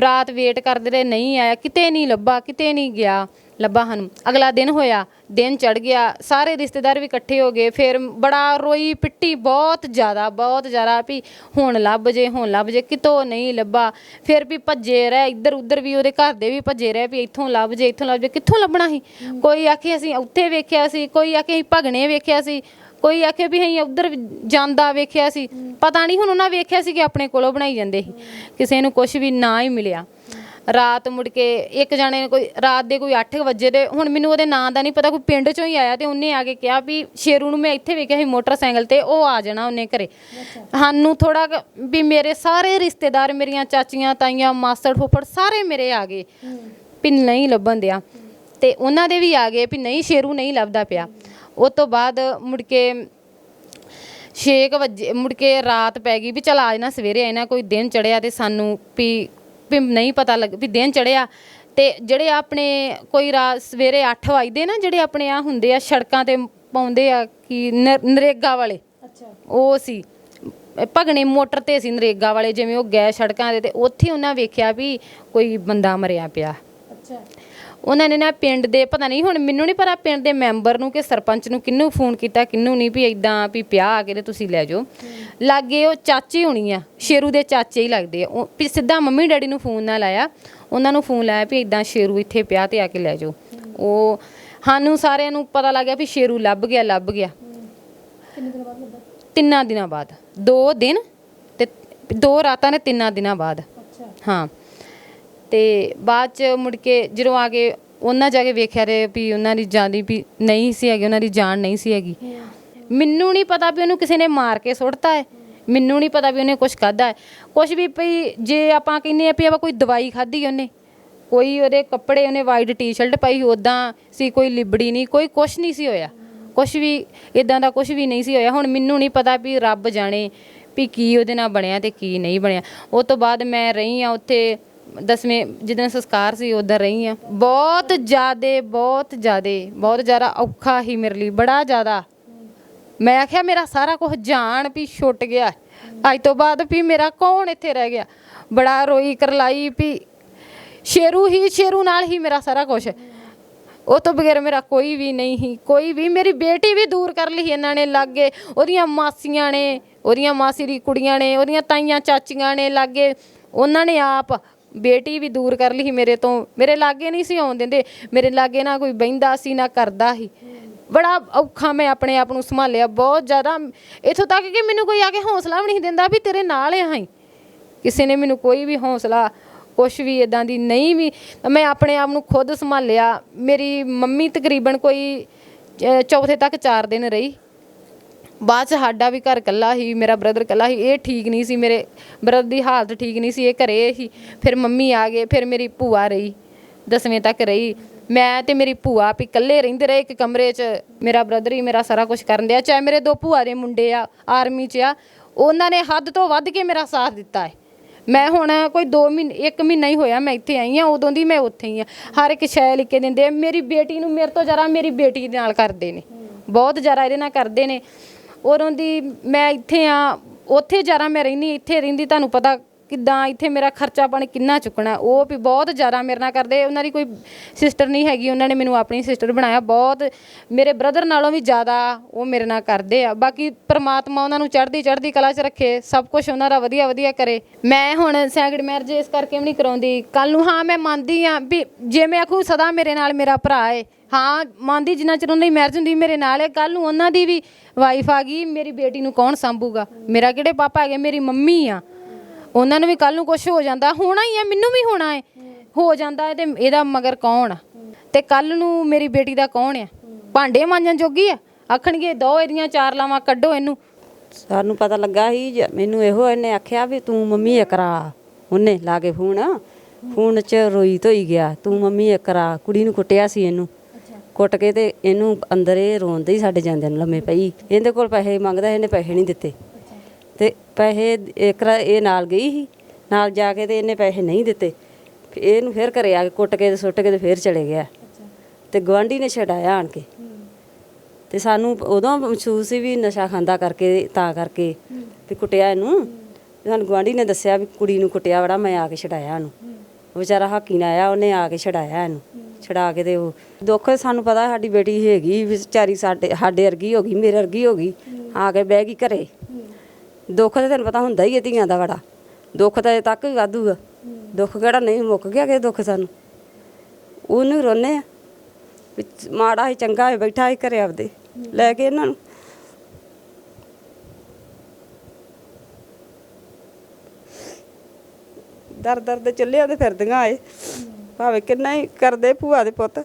S2: ਰਾਤ ਵੇਟ ਕਰਦੇ ਰਹੇ ਨਹੀਂ ਆਇਆ ਕਿਤੇ ਨਹੀਂ ਲੱਭਾ ਕਿਤੇ ਨਹੀਂ ਗਿਆ। ਲੱਭਾ ਹਨ। ਅਗਲਾ ਦਿਨ ਹੋਇਆ ਦਿਨ ਚੜ ਗਿਆ ਸਾਰੇ ਰਿਸ਼ਤੇਦਾਰ ਵੀ ਇਕੱਠੇ ਹੋ ਗਏ ਫਿਰ ਬੜਾ ਰੋਈ ਪਿੱਟੀ ਬਹੁਤ ਜ਼ਿਆਦਾ ਬਹੁਤ ਜ਼ਿਆਦਾ ਵੀ ਹੁਣ ਲੱਭ ਜੇ ਹੁਣ ਲੱਭ ਜੇ ਕਿਤੋਂ ਨਹੀਂ ਲੱਭਾ। ਫਿਰ ਵੀ ਭੱਜੇ ਰਹੇ ਇੱਧਰ ਉੱਧਰ ਵੀ ਉਹਦੇ ਘਰ ਦੇ ਵੀ ਭੱਜੇ ਰਹੇ ਵੀ ਇੱਥੋਂ ਲੱਭ ਜੇ ਇੱਥੋਂ ਲੱਭ ਜੇ ਕਿੱਥੋਂ ਲੱਭਣਾ ਸੀ? ਕੋਈ ਆਖੇ ਅਸੀਂ ਉੱਥੇ ਵੇਖਿਆ ਸੀ ਕੋਈ ਆਖੇ ਅਸੀਂ ਭਗਣੇ ਵੇਖਿਆ ਸੀ ਕੋਈ ਆਖੇ ਵੀ ਅਸੀਂ ਉੱਧਰ ਜਾਂਦਾ ਵੇਖਿਆ ਸੀ। ਪਤਾ ਨਹੀਂ ਹੁਣ ਉਹਨਾਂ ਵੇਖਿਆ ਸੀ ਕਿ ਆਪਣੇ ਕੋਲੋਂ ਬਣਾਈ ਜਾਂਦੇ ਸੀ। ਕਿਸੇ ਨੂੰ ਕੁਝ ਵੀ ਨਾ ਹੀ ਮਿਲਿਆ। ਰਾਤ ਮੁੜ ਕੇ ਇੱਕ ਜਾਣੇ ਨੇ ਕੋਈ ਰਾਤ ਦੇ ਕੋਈ 8 ਵਜੇ ਦੇ ਹੁਣ ਮੈਨੂੰ ਉਹਦੇ ਨਾਂ ਦਾ ਨਹੀਂ ਪਤਾ, ਕੋਈ ਪਿੰਡ ਚੋਂ ਹੀ ਆਇਆ ਤੇ ਉਹਨੇ ਆ ਕੇ ਕਿਹਾ ਵੀ ਸ਼ੇਰੂ ਨੂੰ ਮੈਂ ਇੱਥੇ ਵੇਖਿਆ ਸੀ ਮੋਟਰਸਾਈਕਲ ਤੇ, ਉਹ ਆ ਜਾਣਾ ਉਹਨੇ ਘਰੇ। ਸਾਨੂੰ ਥੋੜਾ ਵੀ ਮੇਰੇ ਸਾਰੇ ਰਿਸ਼ਤੇਦਾਰ ਮੇਰੀਆਂ ਚਾਚੀਆਂ, ਤਾਈਆਂ, ਮਾਸੜ ਫੁੱਫੜ ਸਾਰੇ ਮੇਰੇ ਆ ਗਏ ਵੀ ਨਹੀਂ ਲੱਭਣ ਦਿਆ। ਤੇ ਉਹਨਾਂ ਦੇ ਵੀ ਆ ਗਏ ਵੀ ਨਹੀਂ ਸ਼ੇਰੂ ਨਹੀਂ ਲੱਭਦਾ ਪਿਆ। ਉਸ ਤੋਂ ਬਾਅਦ ਮੁੜ ਕੇ 6 ਵਜੇ, ਮੁੜ ਕੇ ਰਾਤ ਪੈ ਗਈ ਵੀ ਚਲ ਆ ਜਾਣਾ ਸਵੇਰੇ ਆਇਨਾ ਕੋਈ ਦਿਨ ਚੜਿਆ ਤੇ ਸਾਨੂੰ ਵੀ ਵੀ ਨਹੀਂ ਪਤਾ ਲੱਗ ਵੀ ਦਿਨ ਚੜਿਆ। ਤੇ ਜਿਹੜੇ ਆਪਣੇ ਕੋਈ ਰਾਤ ਸਵੇਰੇ 8 ਵਜਦੇ ਨਾ ਜਿਹੜੇ ਆਪਣੇ ਆ ਹੁੰਦੇ ਆ ਸੜਕਾਂ ਤੇ ਪਾਉਂਦੇ ਆ ਕਿ ਨਰੇਗਾ ਵਾਲੇ।
S1: ਅੱਛਾ।
S2: ਉਹ ਸੀ। ਭਗਣੇ ਮੋਟਰ ਤੇ ਸੀ ਨਰੇਗਾ ਵਾਲੇ ਜਿਵੇਂ ਉਹ ਗਏ ਸੜਕਾਂ ਦੇ ਤੇ ਉੱਥੇ ਉਹਨਾਂ ਵੇਖਿਆ ਵੀ ਕੋਈ ਬੰਦਾ ਮਰਿਆ ਪਿਆ।
S1: ਅੱਛਾ।
S2: ਉਹਨਾਂ ਨੇ ਨਾ ਪਿੰਡ ਦੇ ਪਤਾ ਨਹੀਂ ਹੁਣ ਮੈਨੂੰ ਨਹੀਂ ਪਤਾ ਪਿੰਡ ਦੇ ਮੈਂਬਰ ਨੂੰ ਕਿ ਸਰਪੰਚ ਨੂੰ ਕਿੰਨੂੰ ਫੋਨ ਕੀਤਾ ਕਿੰਨੂੰ ਨਹੀਂ ਵੀ ਇਦਾਂ ਵੀ ਪਿਆ ਆ ਕੇ ਤੇ ਤੁਸੀਂ ਲੈ ਜਾਓ। ਲਾਗੇ ਉਹ ਚਾਚੀ ਹੋਣੀ ਆ ਸ਼ੇਰੂ ਦੇ ਚਾਚੇ ਹੀ ਲੱਗਦੇ ਆ। ਉਹ ਵੀ ਸਿੱਧਾ ਮੰਮੀ ਡੈਡੀ ਨੂੰ ਫੋਨ ਨਾਲ ਆਇਆ। ਉਹਨਾਂ ਨੂੰ ਫੋਨ ਲਾਇਆ ਵੀ ਇਦਾਂ ਸ਼ੇਰੂ ਇੱਥੇ ਪਿਆ ਤੇ ਆ ਕੇ ਲੈ ਜਾਓ। ਉਹ ਸਾਨੂੰ ਸਾਰਿਆਂ ਨੂੰ ਪਤਾ ਲੱਗ ਗਿਆ ਵੀ ਸ਼ੇਰੂ ਲੱਭ ਗਿਆ ਲੱਭ ਗਿਆ। ਤਿੰਨਾਂ ਦਿਨਾਂ ਬਾਅਦ। ਦੋ ਦਿਨ ਤੇ ਦੋ ਰਾਤਾਂ ਨੇ ਤਿੰਨਾਂ ਦਿਨਾਂ ਬਾਅਦ। ਹਾਂ। ਤੇ ਬਾਅਦ ਚ ਮੁੜ ਕੇ ਜਦੋਂ ਆ ਕੇ ਉਹਨਾਂ ਜਾ ਕੇ ਵੇਖਿਆ ਰੇ ਵੀ ਉਹਨਾਂ ਦੀ ਜਾਂਦੀ ਵੀ ਨਹੀਂ ਸੀ ਹੈਗੀ ਉਹਨਾਂ ਦੀ ਜਾਨ ਨਹੀਂ ਸੀ ਹੈਗੀ। ਮੈਨੂੰ ਨਹੀਂ ਪਤਾ ਵੀ ਉਹਨੂੰ ਕਿਸੇ ਨੇ ਮਾਰ ਕੇ ਸੁੱਟਤਾ ਹੈ। ਮੈਨੂੰ ਨਹੀਂ ਪਤਾ ਵੀ ਉਹਨੇ ਕੁਝ ਖਾਦਾ ਹੈ। ਕੁਝ ਵੀ ਭਈ ਜੇ ਆਪਾਂ ਕਹਿੰਨੇ ਆ ਵੀ ਆਪਾਂ ਕੋਈ ਦਵਾਈ ਖਾਧੀ ਉਹਨੇ ਕੋਈ ਉਹਦੇ ਕੱਪੜੇ ਉਹਨੇ ਵਾਈਟ ਟੀ-ਸ਼ਰਟ ਪਾਈ ਉਦਾਂ ਸੀ ਕੋਈ ਲਿਬੜੀ ਨਹੀਂ ਕੋਈ ਕੁਝ ਨਹੀਂ ਸੀ ਹੋਇਆ। ਕੁਝ ਵੀ ਇਦਾਂ ਦਾ ਕੁਝ ਵੀ ਨਹੀਂ ਸੀ ਹੋਇਆ। ਹੁਣ ਮੈਨੂੰ ਨਹੀਂ ਪਤਾ ਵੀ ਰੱਬ ਜਾਣੇ ਵੀ ਕੀ ਉਹਦੇ ਨਾਲ ਬਣਿਆ ਤੇ ਕੀ ਨਹੀਂ ਬਣਿਆ। ਉਹ ਤੋਂ ਬਾਅਦ ਮੈਂ ਰਹੀ ਆ ਉੱਥੇ ਦਸਵੇਂ ਜਿੱਦਣ ਸੰਸਕਾਰ ਸੀ, ਉਧਰ ਰਹੀ ਆ ਬਹੁਤ ਜ਼ਿਆਦੇ ਬਹੁਤ ਜ਼ਿਆਦੇ, ਬਹੁਤ ਜ਼ਿਆਦਾ ਔਖਾ ਹੀ ਮੇਰੇ ਲਈ, ਬੜਾ ਜ਼ਿਆਦਾ। ਮੈਂ ਆਖਿਆ, ਮੇਰਾ ਸਾਰਾ ਕੁਝ ਜਾਣ ਵੀ ਛੁੱਟ ਗਿਆ। ਅੱਜ ਤੋਂ ਬਾਅਦ ਵੀ ਮੇਰਾ ਕੌਣ ਇੱਥੇ ਰਹਿ ਗਿਆ? ਬੜਾ ਰੋਈ ਕਰਲਾਈ ਵੀ ਸ਼ੇਰੂ ਹੀ, ਸ਼ੇਰੂ ਨਾਲ ਹੀ ਮੇਰਾ ਸਾਰਾ ਕੁਝ। ਉਹ ਤੋਂ ਬਗੈਰ ਮੇਰਾ ਕੋਈ ਵੀ ਨਹੀਂ ਹੀ ਕੋਈ ਵੀ। ਮੇਰੀ ਬੇਟੀ ਵੀ ਦੂਰ ਕਰ ਲਈ ਇਹਨਾਂ ਨੇ ਲਾਗੇ। ਉਹਦੀਆਂ ਮਾਸੀਆਂ ਨੇ, ਉਹਦੀਆਂ ਮਾਸੀ ਦੀ ਕੁੜੀਆਂ ਨੇ, ਉਹਦੀਆਂ ਤਾਈਆਂ ਚਾਚੀਆਂ ਨੇ ਲਾਗੇ। ਉਹਨਾਂ ਨੇ ਆਪ ਬੇਟੀ ਵੀ ਦੂਰ ਕਰ ਲਈ ਸੀ ਮੇਰੇ ਤੋਂ। ਮੇਰੇ ਲਾਗੇ ਨਹੀਂ ਸੀ ਆਉਣ ਦਿੰਦੇ। ਮੇਰੇ ਲਾਗੇ ਨਾ ਕੋਈ ਬਹਿੰਦਾ ਸੀ ਨਾ ਕਰਦਾ ਸੀ। ਬੜਾ ਔਖਾ ਮੈਂ ਆਪਣੇ ਆਪ ਨੂੰ ਸੰਭਾਲਿਆ। ਬਹੁਤ ਜ਼ਿਆਦਾ ਇਥੋਂ ਤੱਕ ਕਿ ਮੈਨੂੰ ਕੋਈ ਆ ਕੇ ਹੌਸਲਾ ਵੀ ਨਹੀਂ ਦਿੰਦਾ ਵੀ ਤੇਰੇ ਨਾਲ ਆ ਹਾਂ ਕਿਸੇ ਨੇ ਮੈਨੂੰ ਕੋਈ ਵੀ ਹੌਸਲਾ ਕੁਛ ਵੀ ਇਦਾਂ ਦੀ ਨਹੀਂ ਵੀ। ਮੈਂ ਆਪਣੇ ਆਪ ਨੂੰ ਖੁਦ ਸੰਭਾਲਿਆ। ਮੇਰੀ ਮੰਮੀ ਤਕਰੀਬਨ ਕੋਈ ਅਹ, ਚੌਥੇ ਤੱਕ 4 ਦਿਨ ਰਹੀ। ਬਾਅਦ ਚ ਸਾਡਾ ਵੀ ਘਰ ਕੱਲਾ ਸੀ, ਮੇਰਾ ਬ੍ਰਦਰ ਕੱਲਾ ਸੀ, ਇਹ ਠੀਕ ਨਹੀਂ ਸੀ, ਮੇਰੇ ਬ੍ਰਦਰ ਦੀ ਹਾਲਤ ਠੀਕ ਨਹੀਂ ਸੀ, ਇਹ ਘਰੇ ਸੀ, ਫਿਰ ਮੰਮੀ ਆ ਗਏ, ਫਿਰ ਮੇਰੀ ਭੂਆ ਰਹੀ, ਦਸਵੇਂ ਤੱਕ ਰਹੀ, ਮੈਂ ਤੇ ਮੇਰੀ ਭੂਆ ਵੀ ਇਕੱਲੇ ਰਹਿੰਦੇ ਰਹੇ, ਇੱਕ ਕਮਰੇ 'ਚ ਮੇਰਾ ਬ੍ਰਦਰ ਹੀ ਮੇਰਾ ਸਾਰਾ ਕੁਝ ਕਰਨ ਦਿਆ, ਚਾਹੇ ਮੇਰੇ ਦੋ ਭੂਆ ਦੇ ਮੁੰਡੇ ਆ ਆਰਮੀ 'ਚ ਆ, ਉਹਨਾਂ ਨੇ ਹੱਦ ਤੋਂ ਵੱਧ ਕੇ ਮੇਰਾ ਸਾਥ ਦਿੱਤਾ ਹੈ ਮੈਂ ਹੁਣ ਕੋਈ 2 ਮਹੀਨੇ 1 ਮਹੀਨਾ ਹੀ ਹੋਇਆ ਮੈਂ ਇੱਥੇ ਆਈ ਆ ਉਦੋਂ ਦੀ ਮੈਂ ਉੱਥੇ ਹੀ ਆ ਹਰ ਇੱਕ ਸ਼ੈ ਲਿਖ ਕੇ ਦਿੰਦੇ ਆ। ਮੇਰੀ ਬੇਟੀ ਨੂੰ ਮੇਰੇ ਤੋਂ ਜ਼ਿਆਦਾ ਮੇਰੀ ਬੇਟੀ ਦੇ ਨਾਲ ਕਰਦੇ ਨੇ, ਬਹੁਤ ਜ਼ਿਆਦਾ ਇਹਦੇ ਨਾਲ ਕਰਦੇ ਨੇ ਔਰ ਉਹਦੀ ਮੈਂ ਇੱਥੇ ਆ, ਉੱਥੇ ਜ਼ਿਆਦਾ ਮੈਂ ਰਹਿੰਦੀ, ਇੱਥੇ ਰਹਿੰਦੀ, ਤੁਹਾਨੂੰ ਪਤਾ ਕਿੱਦਾਂ ਇੱਥੇ ਮੇਰਾ ਖਰਚਾ ਪਾਣੀ ਕਿੰਨਾ ਚੁੱਕਣਾ। ਉਹ ਵੀ ਬਹੁਤ ਜ਼ਿਆਦਾ ਮੇਰੇ ਨਾਲ ਕਰਦੇ, ਉਹਨਾਂ ਦੀ ਕੋਈ ਸਿਸਟਰ ਨਹੀਂ ਹੈਗੀ, ਉਹਨਾਂ ਨੇ ਮੈਨੂੰ ਆਪਣੀ ਸਿਸਟਰ ਬਣਾਇਆ ਬਹੁਤ। ਮੇਰੇ ਬ੍ਰਦਰ ਨਾਲੋਂ ਵੀ ਜ਼ਿਆਦਾ ਉਹ ਮੇਰੇ ਨਾਲ ਕਰਦੇ ਆ। ਬਾਕੀ ਪ੍ਰਮਾਤਮਾ ਉਹਨਾਂ ਨੂੰ ਚੜ੍ਹਦੀ ਚੜ੍ਹਦੀ ਕਲਾ 'ਚ ਰੱਖੇ, ਸਭ ਕੁਝ ਉਹਨਾਂ ਦਾ ਵਧੀਆ ਵਧੀਆ ਕਰੇ। ਮੈਂ ਹੁਣ ਸੈਕੰਡ ਮੈਰਿਜ ਇਸ ਕਰਕੇ ਵੀ ਨਹੀਂ ਕਰਾਉਂਦੀ। ਕੱਲ ਨੂੰ ਹਾਂ, ਮੈਂ ਮੰਨਦੀ ਆ ਵੀ ਜੇ ਮੈਂ ਆਖੂ ਸਦਾ ਮੇਰੇ ਨਾਲ ਮੇਰਾ ਭਰਾ ਏ, ਹਾਂ, ਮੰਨਦੀ ਜਿੰਨਾ ਚਿਰ ਉਹਨਾਂ ਦੀ ਮੈਰਿਜ ਹੁੰਦੀ ਮੇਰੇ ਨਾਲ ਹੈ ਕੱਲ ਨੂੰ ਉਹਨਾਂ ਦੀ ਵੀ ਵਾਈਫ ਆ ਗਈ, ਮੇਰੀ ਬੇਟੀ ਨੂੰ ਕੌਣ ਸੰਭੂਗਾ? ਮੇਰਾ ਕਿਹੜੇ ਪਾਪਾ ਹੈਗੇ? ਮੇਰੀ ਮੰਮੀ ਆ। ਉਹਨਾਂ ਨੂੰ ਵੀ ਕੱਲ ਨੂੰ ਕੁਝ ਹੋ ਜਾਂਦਾ। ਹੋਣਾ ਹੀ ਆ ਮੈਨੂੰ ਵੀ ਹੋਣਾ ਹੈ। ਹੋ ਜਾਂਦਾ ਹੈ ਤੇ ਇਹਦਾ ਮਗਰ ਕੌਣ ਆ? ਤੇ ਕੱਲ ਨੂੰ ਮੇਰੀ ਬੇਟੀ ਦਾ ਕੌਣ ਆ? ਭਾਂਡੇ ਮਾਂਜਣ ਜੋਗੀ ਆ? ਆਖਣਗੇ, ਦੋ ਇਹਦੀਆਂ ਚਾਰ ਲਾਵਾਂ ਕੱਢੋ ਇਹਨੂੰ।
S3: ਸਾਨੂੰ ਪਤਾ ਲੱਗਾ ਸੀ ਮੈਨੂੰ ਇਹੋ ਇਹਨੇ ਆਖਿਆ ਵੀ ਤੂੰ ਮੰਮੀ ਇਹ ਕਰਾ। ਉਹਨੇ ਲਾ ਕੇ ਫੋਨ। ਫੋਨ 'ਚ ਰੋਈ ਧੋਈ ਗਿਆ। ਤੂੰ ਮੰਮੀ ਇਹ ਕਰਾ। ਕੁੜੀ ਨੂੰ ਕੁੱਟਿਆ ਸੀ ਇਹਨੂੰ। ਕੁੱਟ ਕੇ ਤੇ ਇਹਨੂੰ ਅੰਦਰ ਇਹ ਰੋਂਦੇ ਹੀ ਸਾਡੇ ਜਾਂਦੇ ਨੂੰ ਲੰਮੇ ਪਈ। ਇਹਦੇ ਕੋਲ ਪੈਸੇ ਮੰਗਦਾ, ਇਹਨੇ ਪੈਸੇ ਨਹੀਂ ਦਿੱਤੇ। ਤੇ ਪੈਸੇ ਇੱਕ ਰਾ ਇਹ ਨਾਲ ਗਈ ਸੀ, ਨਾਲ ਜਾ ਕੇ ਤੇ ਇਹਨੇ ਪੈਸੇ ਨਹੀਂ ਦਿੱਤੇ। ਇਹਨੂੰ ਫਿਰ ਘਰੇ ਆ ਕੇ ਕੁੱਟ ਕੇ ਤੇ ਸੁੱਟ ਕੇ ਤੇ ਫਿਰ ਚਲੇ ਗਿਆ। ਤੇ ਗਵਾਂਢੀ ਨੇ ਛਡਾਇਆ ਆਣ ਕੇ। ਤੇ ਸਾਨੂੰ ਉਦੋਂ ਮਹਿਸੂਸ ਸੀ ਵੀ ਨਸ਼ਾ ਖਾਂਦਾ ਕਰਕੇ, ਤਾਂ ਕਰਕੇ ਵੀ ਕੁੱਟਿਆ ਇਹਨੂੰ। ਸਾਨੂੰ ਗਵਾਂਢੀ ਨੇ ਦੱਸਿਆ ਵੀ ਕੁੜੀ ਨੂੰ ਕੁੱਟਿਆ ਬੜਾ, ਮੈਂ ਆ ਕੇ ਛਡਾਇਆ ਉਹਨੂੰ। ਵਿਚਾਰਾ ਹਾਕੀ ਨਾ ਆਇਆ, ਉਹਨੇ ਆ ਕੇ ਛਡਾਇਆ ਇਹਨੂੰ। ਛਡਾ ਕੇ ਤੇ ਉਹ। ਦੁੱਖ ਸਾਨੂੰ ਪਤਾ ਸਾਡੀ ਬੇਟੀ ਹੈਗੀ, ਵਿਚਾਰੀ ਸਾਡੇ ਸਾਡੇ ਵਰਗੀ ਹੋ ਗਈ, ਮੇਰੇ ਵਰਗੀ ਹੋ ਗਈ, ਆ ਕੇ ਬਹਿ ਗਈ ਘਰੇ। ਦੁੱਖ ਤਾਂ ਤੈਨੂੰ ਪਤਾ ਹੁੰਦਾ ਹੀ ਹੈ ਧੀਆਂ ਦਾ ਬੜਾ। ਦੁੱਖ ਤਾਂ ਅਜੇ ਤੱਕ ਵੀ ਵਾਧੂ ਆ। ਦੁੱਖ ਕਿਹੜਾ ਨਹੀਂ ਮੁੱਕ ਗਿਆ ਕਿ ਦੁੱਖ ਸਾਨੂੰ। ਉਹਨੂੰ ਰੋਨੇ ਆ ਵੀ ਮਾੜਾ ਹੀ ਚੰਗਾ ਹੈ ਬੈਠਾ ਹੀ ਘਰੇ ਆਪਦੇ, ਲੈ ਕੇ ਇਹਨਾਂ ਨੂੰ। ਦਰ ਦਰ ਦੇ ਚੱਲਿਆ ਤੇ ਫਿਰਦੀਆਂ ਆਏ ਭਾਵੇਂ ਕਿੰਨਾ ਹੀ ਕਰਦੇ ਭੂਆ ਦੇ ਪੁੱਤ।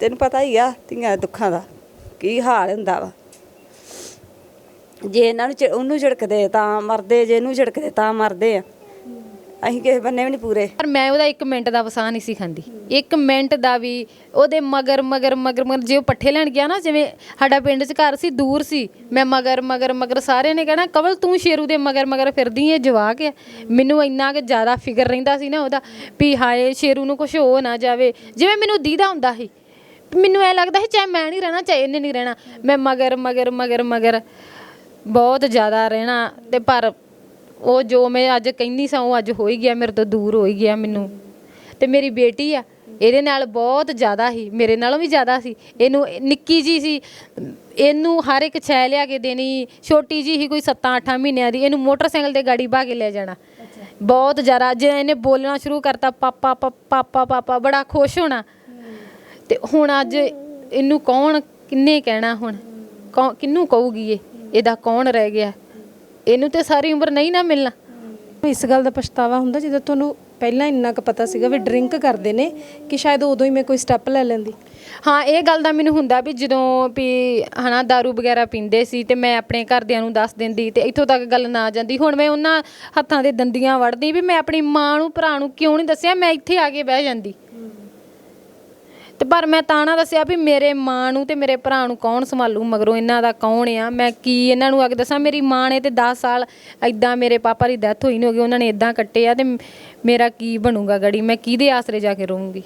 S3: ਤੈਨੂੰ ਪਤਾ ਹੀ ਆ ਧੀਆਂ ਦੁੱਖਾਂ ਦਾ ਕੀ ਹਾਲ ਹੁੰਦਾ ਵਾ। ਜੇ ਇਹਨਾਂ ਨੂੰ ਉਹਨੂੰ ਝੜਕਦੇ ਤਾਂ ਮਰਦੇ, ਜੇ ਇਹਨੂੰ ਝੜਕਦੇ ਤਾਂ ਮਰਦੇ ਆ। ਅਸੀਂ ਕਿਸੇ ਬੰਨੇ ਵੀ ਨਹੀਂ ਪੂਰੇ।
S2: ਪਰ ਮੈਂ ਉਹਦਾ 1 ਮਿੰਟ ਦਾ ਵਸਾਹ ਨਹੀਂ ਸੀ ਖਾਂਦੀ। 1 ਮਿੰਟ ਦਾ ਵੀ ਉਹਦੇ ਮਗਰ ਮਗਰ ਮਗਰ ਮਗਰ ਜੇ ਉਹ ਪੱਠੇ ਲੈਣ ਗਿਆ ਨਾ, ਜਿਵੇਂ ਸਾਡਾ ਪਿੰਡ 'ਚ ਘਰ ਸੀ, ਦੂਰ ਸੀ, ਮੈਂ ਮਗਰ ਮਗਰ ਮਗਰ ਸਾਰਿਆਂ ਨੇ ਕਹਿਣਾ, ਕਵਲ, ਤੂੰ ਸ਼ੇਰੂ ਦੇ ਮਗਰ ਮਗਰ ਫਿਰਦੀ ਏ, ਜਵਾਕ ਹੈ ਮੈਨੂੰ ਇੰਨਾ ਕਿ ਜ਼ਿਆਦਾ ਫਿਕਰ ਰਹਿੰਦਾ ਸੀ ਨਾ ਉਹਦਾ ਵੀ ਹਾਏ, ਸ਼ੇਰੂ ਨੂੰ ਕੁਝ ਹੋ ਨਾ ਜਾਵੇ। ਜਿਵੇਂ ਮੈਨੂੰ ਦੀਦਾ ਹੁੰਦਾ ਸੀ। ਮੈਨੂੰ ਐ ਲੱਗਦਾ ਸੀ, ਚਾਹੇ ਮੈਂ ਨਹੀਂ ਰਹਿਣਾ, ਚਾਹੇ ਇਹਨੇ ਨਹੀਂ ਰਹਿਣਾ। ਮੈਂ ਮਗਰ ਮਗਰ ਮਗਰ ਮਗਰ ਬਹੁਤ ਜ਼ਿਆਦਾ ਰਹਿਣਾ ਤੇ ਪਰ ਉਹ ਜੋ ਮੈਂ ਅੱਜ ਕਹਿੰਦੀ ਸਾਂ ਉਹ ਅੱਜ ਹੋ ਹੀ ਗਿਆ ਮੇਰੇ ਤੋਂ ਦੂਰ ਹੋ ਹੀ ਗਿਆ ਮੈਨੂੰ। ਤੇ ਮੇਰੀ ਬੇਟੀ ਆ ਇਹਦੇ ਨਾਲ ਬਹੁਤ ਜ਼ਿਆਦਾ ਸੀ ਮੇਰੇ ਨਾਲੋਂ ਵੀ ਜ਼ਿਆਦਾ ਸੀ। ਇਹਨੂੰ ਨਿੱਕੀ ਜੀ ਸੀ ਇਹਨੂੰ ਹਰ ਇੱਕ ਛੈ ਲਿਆ ਕੇ ਦੇਣੀ ਛੋਟੀ ਜੀ ਹੀ ਕੋਈ 7-8 ਮਹੀਨਿਆਂ ਦੀ ਇਹਨੂੰ ਮੋਟਰਸਾਈਕਲ ਤੇ ਗਾੜੀ ਬਾ ਕੇ ਲੈ ਜਾਣਾ। ਬਹੁਤ ਜ਼ਿਆਦਾ ਜੇ ਇਹਨੇ ਬੋਲਣਾ ਸ਼ੁਰੂ ਕਰਤਾ ਪਾਪਾ ਪਾਪਾ ਪਾਪਾ ਬੜਾ ਖੁਸ਼ ਹੋਣਾ। ਤੇ ਹੁਣ ਅੱਜ ਇਹਨੂੰ ਕੌਣ ਕਿੰਨੇ ਕਹਿਣਾ ਹੁਣ? ਕਿੰਨੂੰ ਕਹੂਗੀ ਇਹ? ਇਹਦਾ ਕੌਣ ਰਹਿ ਗਿਆ? ਇਹਨੂੰ ਤੇ ਸਾਰੀ ਉਮਰ ਨਹੀਂ ਨਾ ਮਿਲਣਾ।
S1: ਇਸ ਗੱਲ ਦਾ ਪਛਤਾਵਾ ਹੁੰਦਾ ਜਦੋਂ ਤੁਹਾਨੂੰ ਪਹਿਲਾਂ ਇੰਨਾ ਕੁ ਪਤਾ ਸੀਗਾ ਵੀ ਡਰਿੰਕ ਕਰਦੇ ਨੇ ਕਿ ਸ਼ਾਇਦ ਉਦੋਂ ਹੀ ਮੈਂ ਕੋਈ ਸਟੈਪ ਲੈ ਲੈਂਦੀ।
S2: ਹਾਂ ਇਹ ਗੱਲ ਦਾ ਮੈਨੂੰ ਹੁੰਦਾ ਵੀ ਜਦੋਂ ਵੀ ਹਨਾ दारू ਵਗੈਰਾ ਪੀਂਦੇ ਸੀ ਤੇ ਮੈਂ ਆਪਣੇ ਘਰਦਿਆਂ ਨੂੰ ਦੱਸ ਦਿੰਦੀ ਤੇ ਇੱਥੋਂ ਤੱਕ ਗੱਲ ਨਾ ਜਾਂਦੀ। ਹੁਣ ਮੈਂ ਉਹਨਾਂ ਹੱਥਾਂ ਦੇ ਦੰਦੀਆਂ ਵੜਦੀ ਵੀ ਮੈਂ ਆਪਣੀ ਮਾਂ ਨੂੰ ਭਰਾ ਨੂੰ ਕਿਉਂ ਨਹੀਂ ਦੱਸਿਆ? ਮੈਂ ਇੱਥੇ ਆ ਕੇ ਬਹਿ ਜਾਂਦੀ। ਤੇ ਪਰ ਮੈਂ ਤਾਂ ਨਾ ਦੱਸਿਆ ਵੀ ਮੇਰੇ ਮਾਂ ਨੂੰ ਤੇ ਮੇਰੇ ਭਰਾ ਨੂੰ ਕੌਣ ਸੰਭਾਲੂ, ਮਗਰੋਂ ਇਹਨਾਂ ਦਾ ਕੌਣ ਆ? ਮੈਂ ਕੀ ਇਹਨਾਂ ਨੂੰ ਅੱਗੇ ਦੱਸਾਂ? ਮੇਰੀ ਮਾਂ ਨੇ ਤੇ 10 ਸਾਲ ਐਦਾਂ ਮੇਰੇ ਪਾਪਾ ਦੀ ਡੈਥ ਹੋਈ ਨਹੀਂ ਹੋ ਗਈ ਉਹਨਾਂ ਨੇ ਇਦਾਂ ਕੱਟੇ ਆ ਤੇ ਮੇਰਾ ਕੀ ਬਣੂਗਾ ਗੜੀ? ਮੈਂ ਕਿਹਦੇ ਆਸਰੇ ਜਾ ਕੇ ਰਹੂੰਗੀ?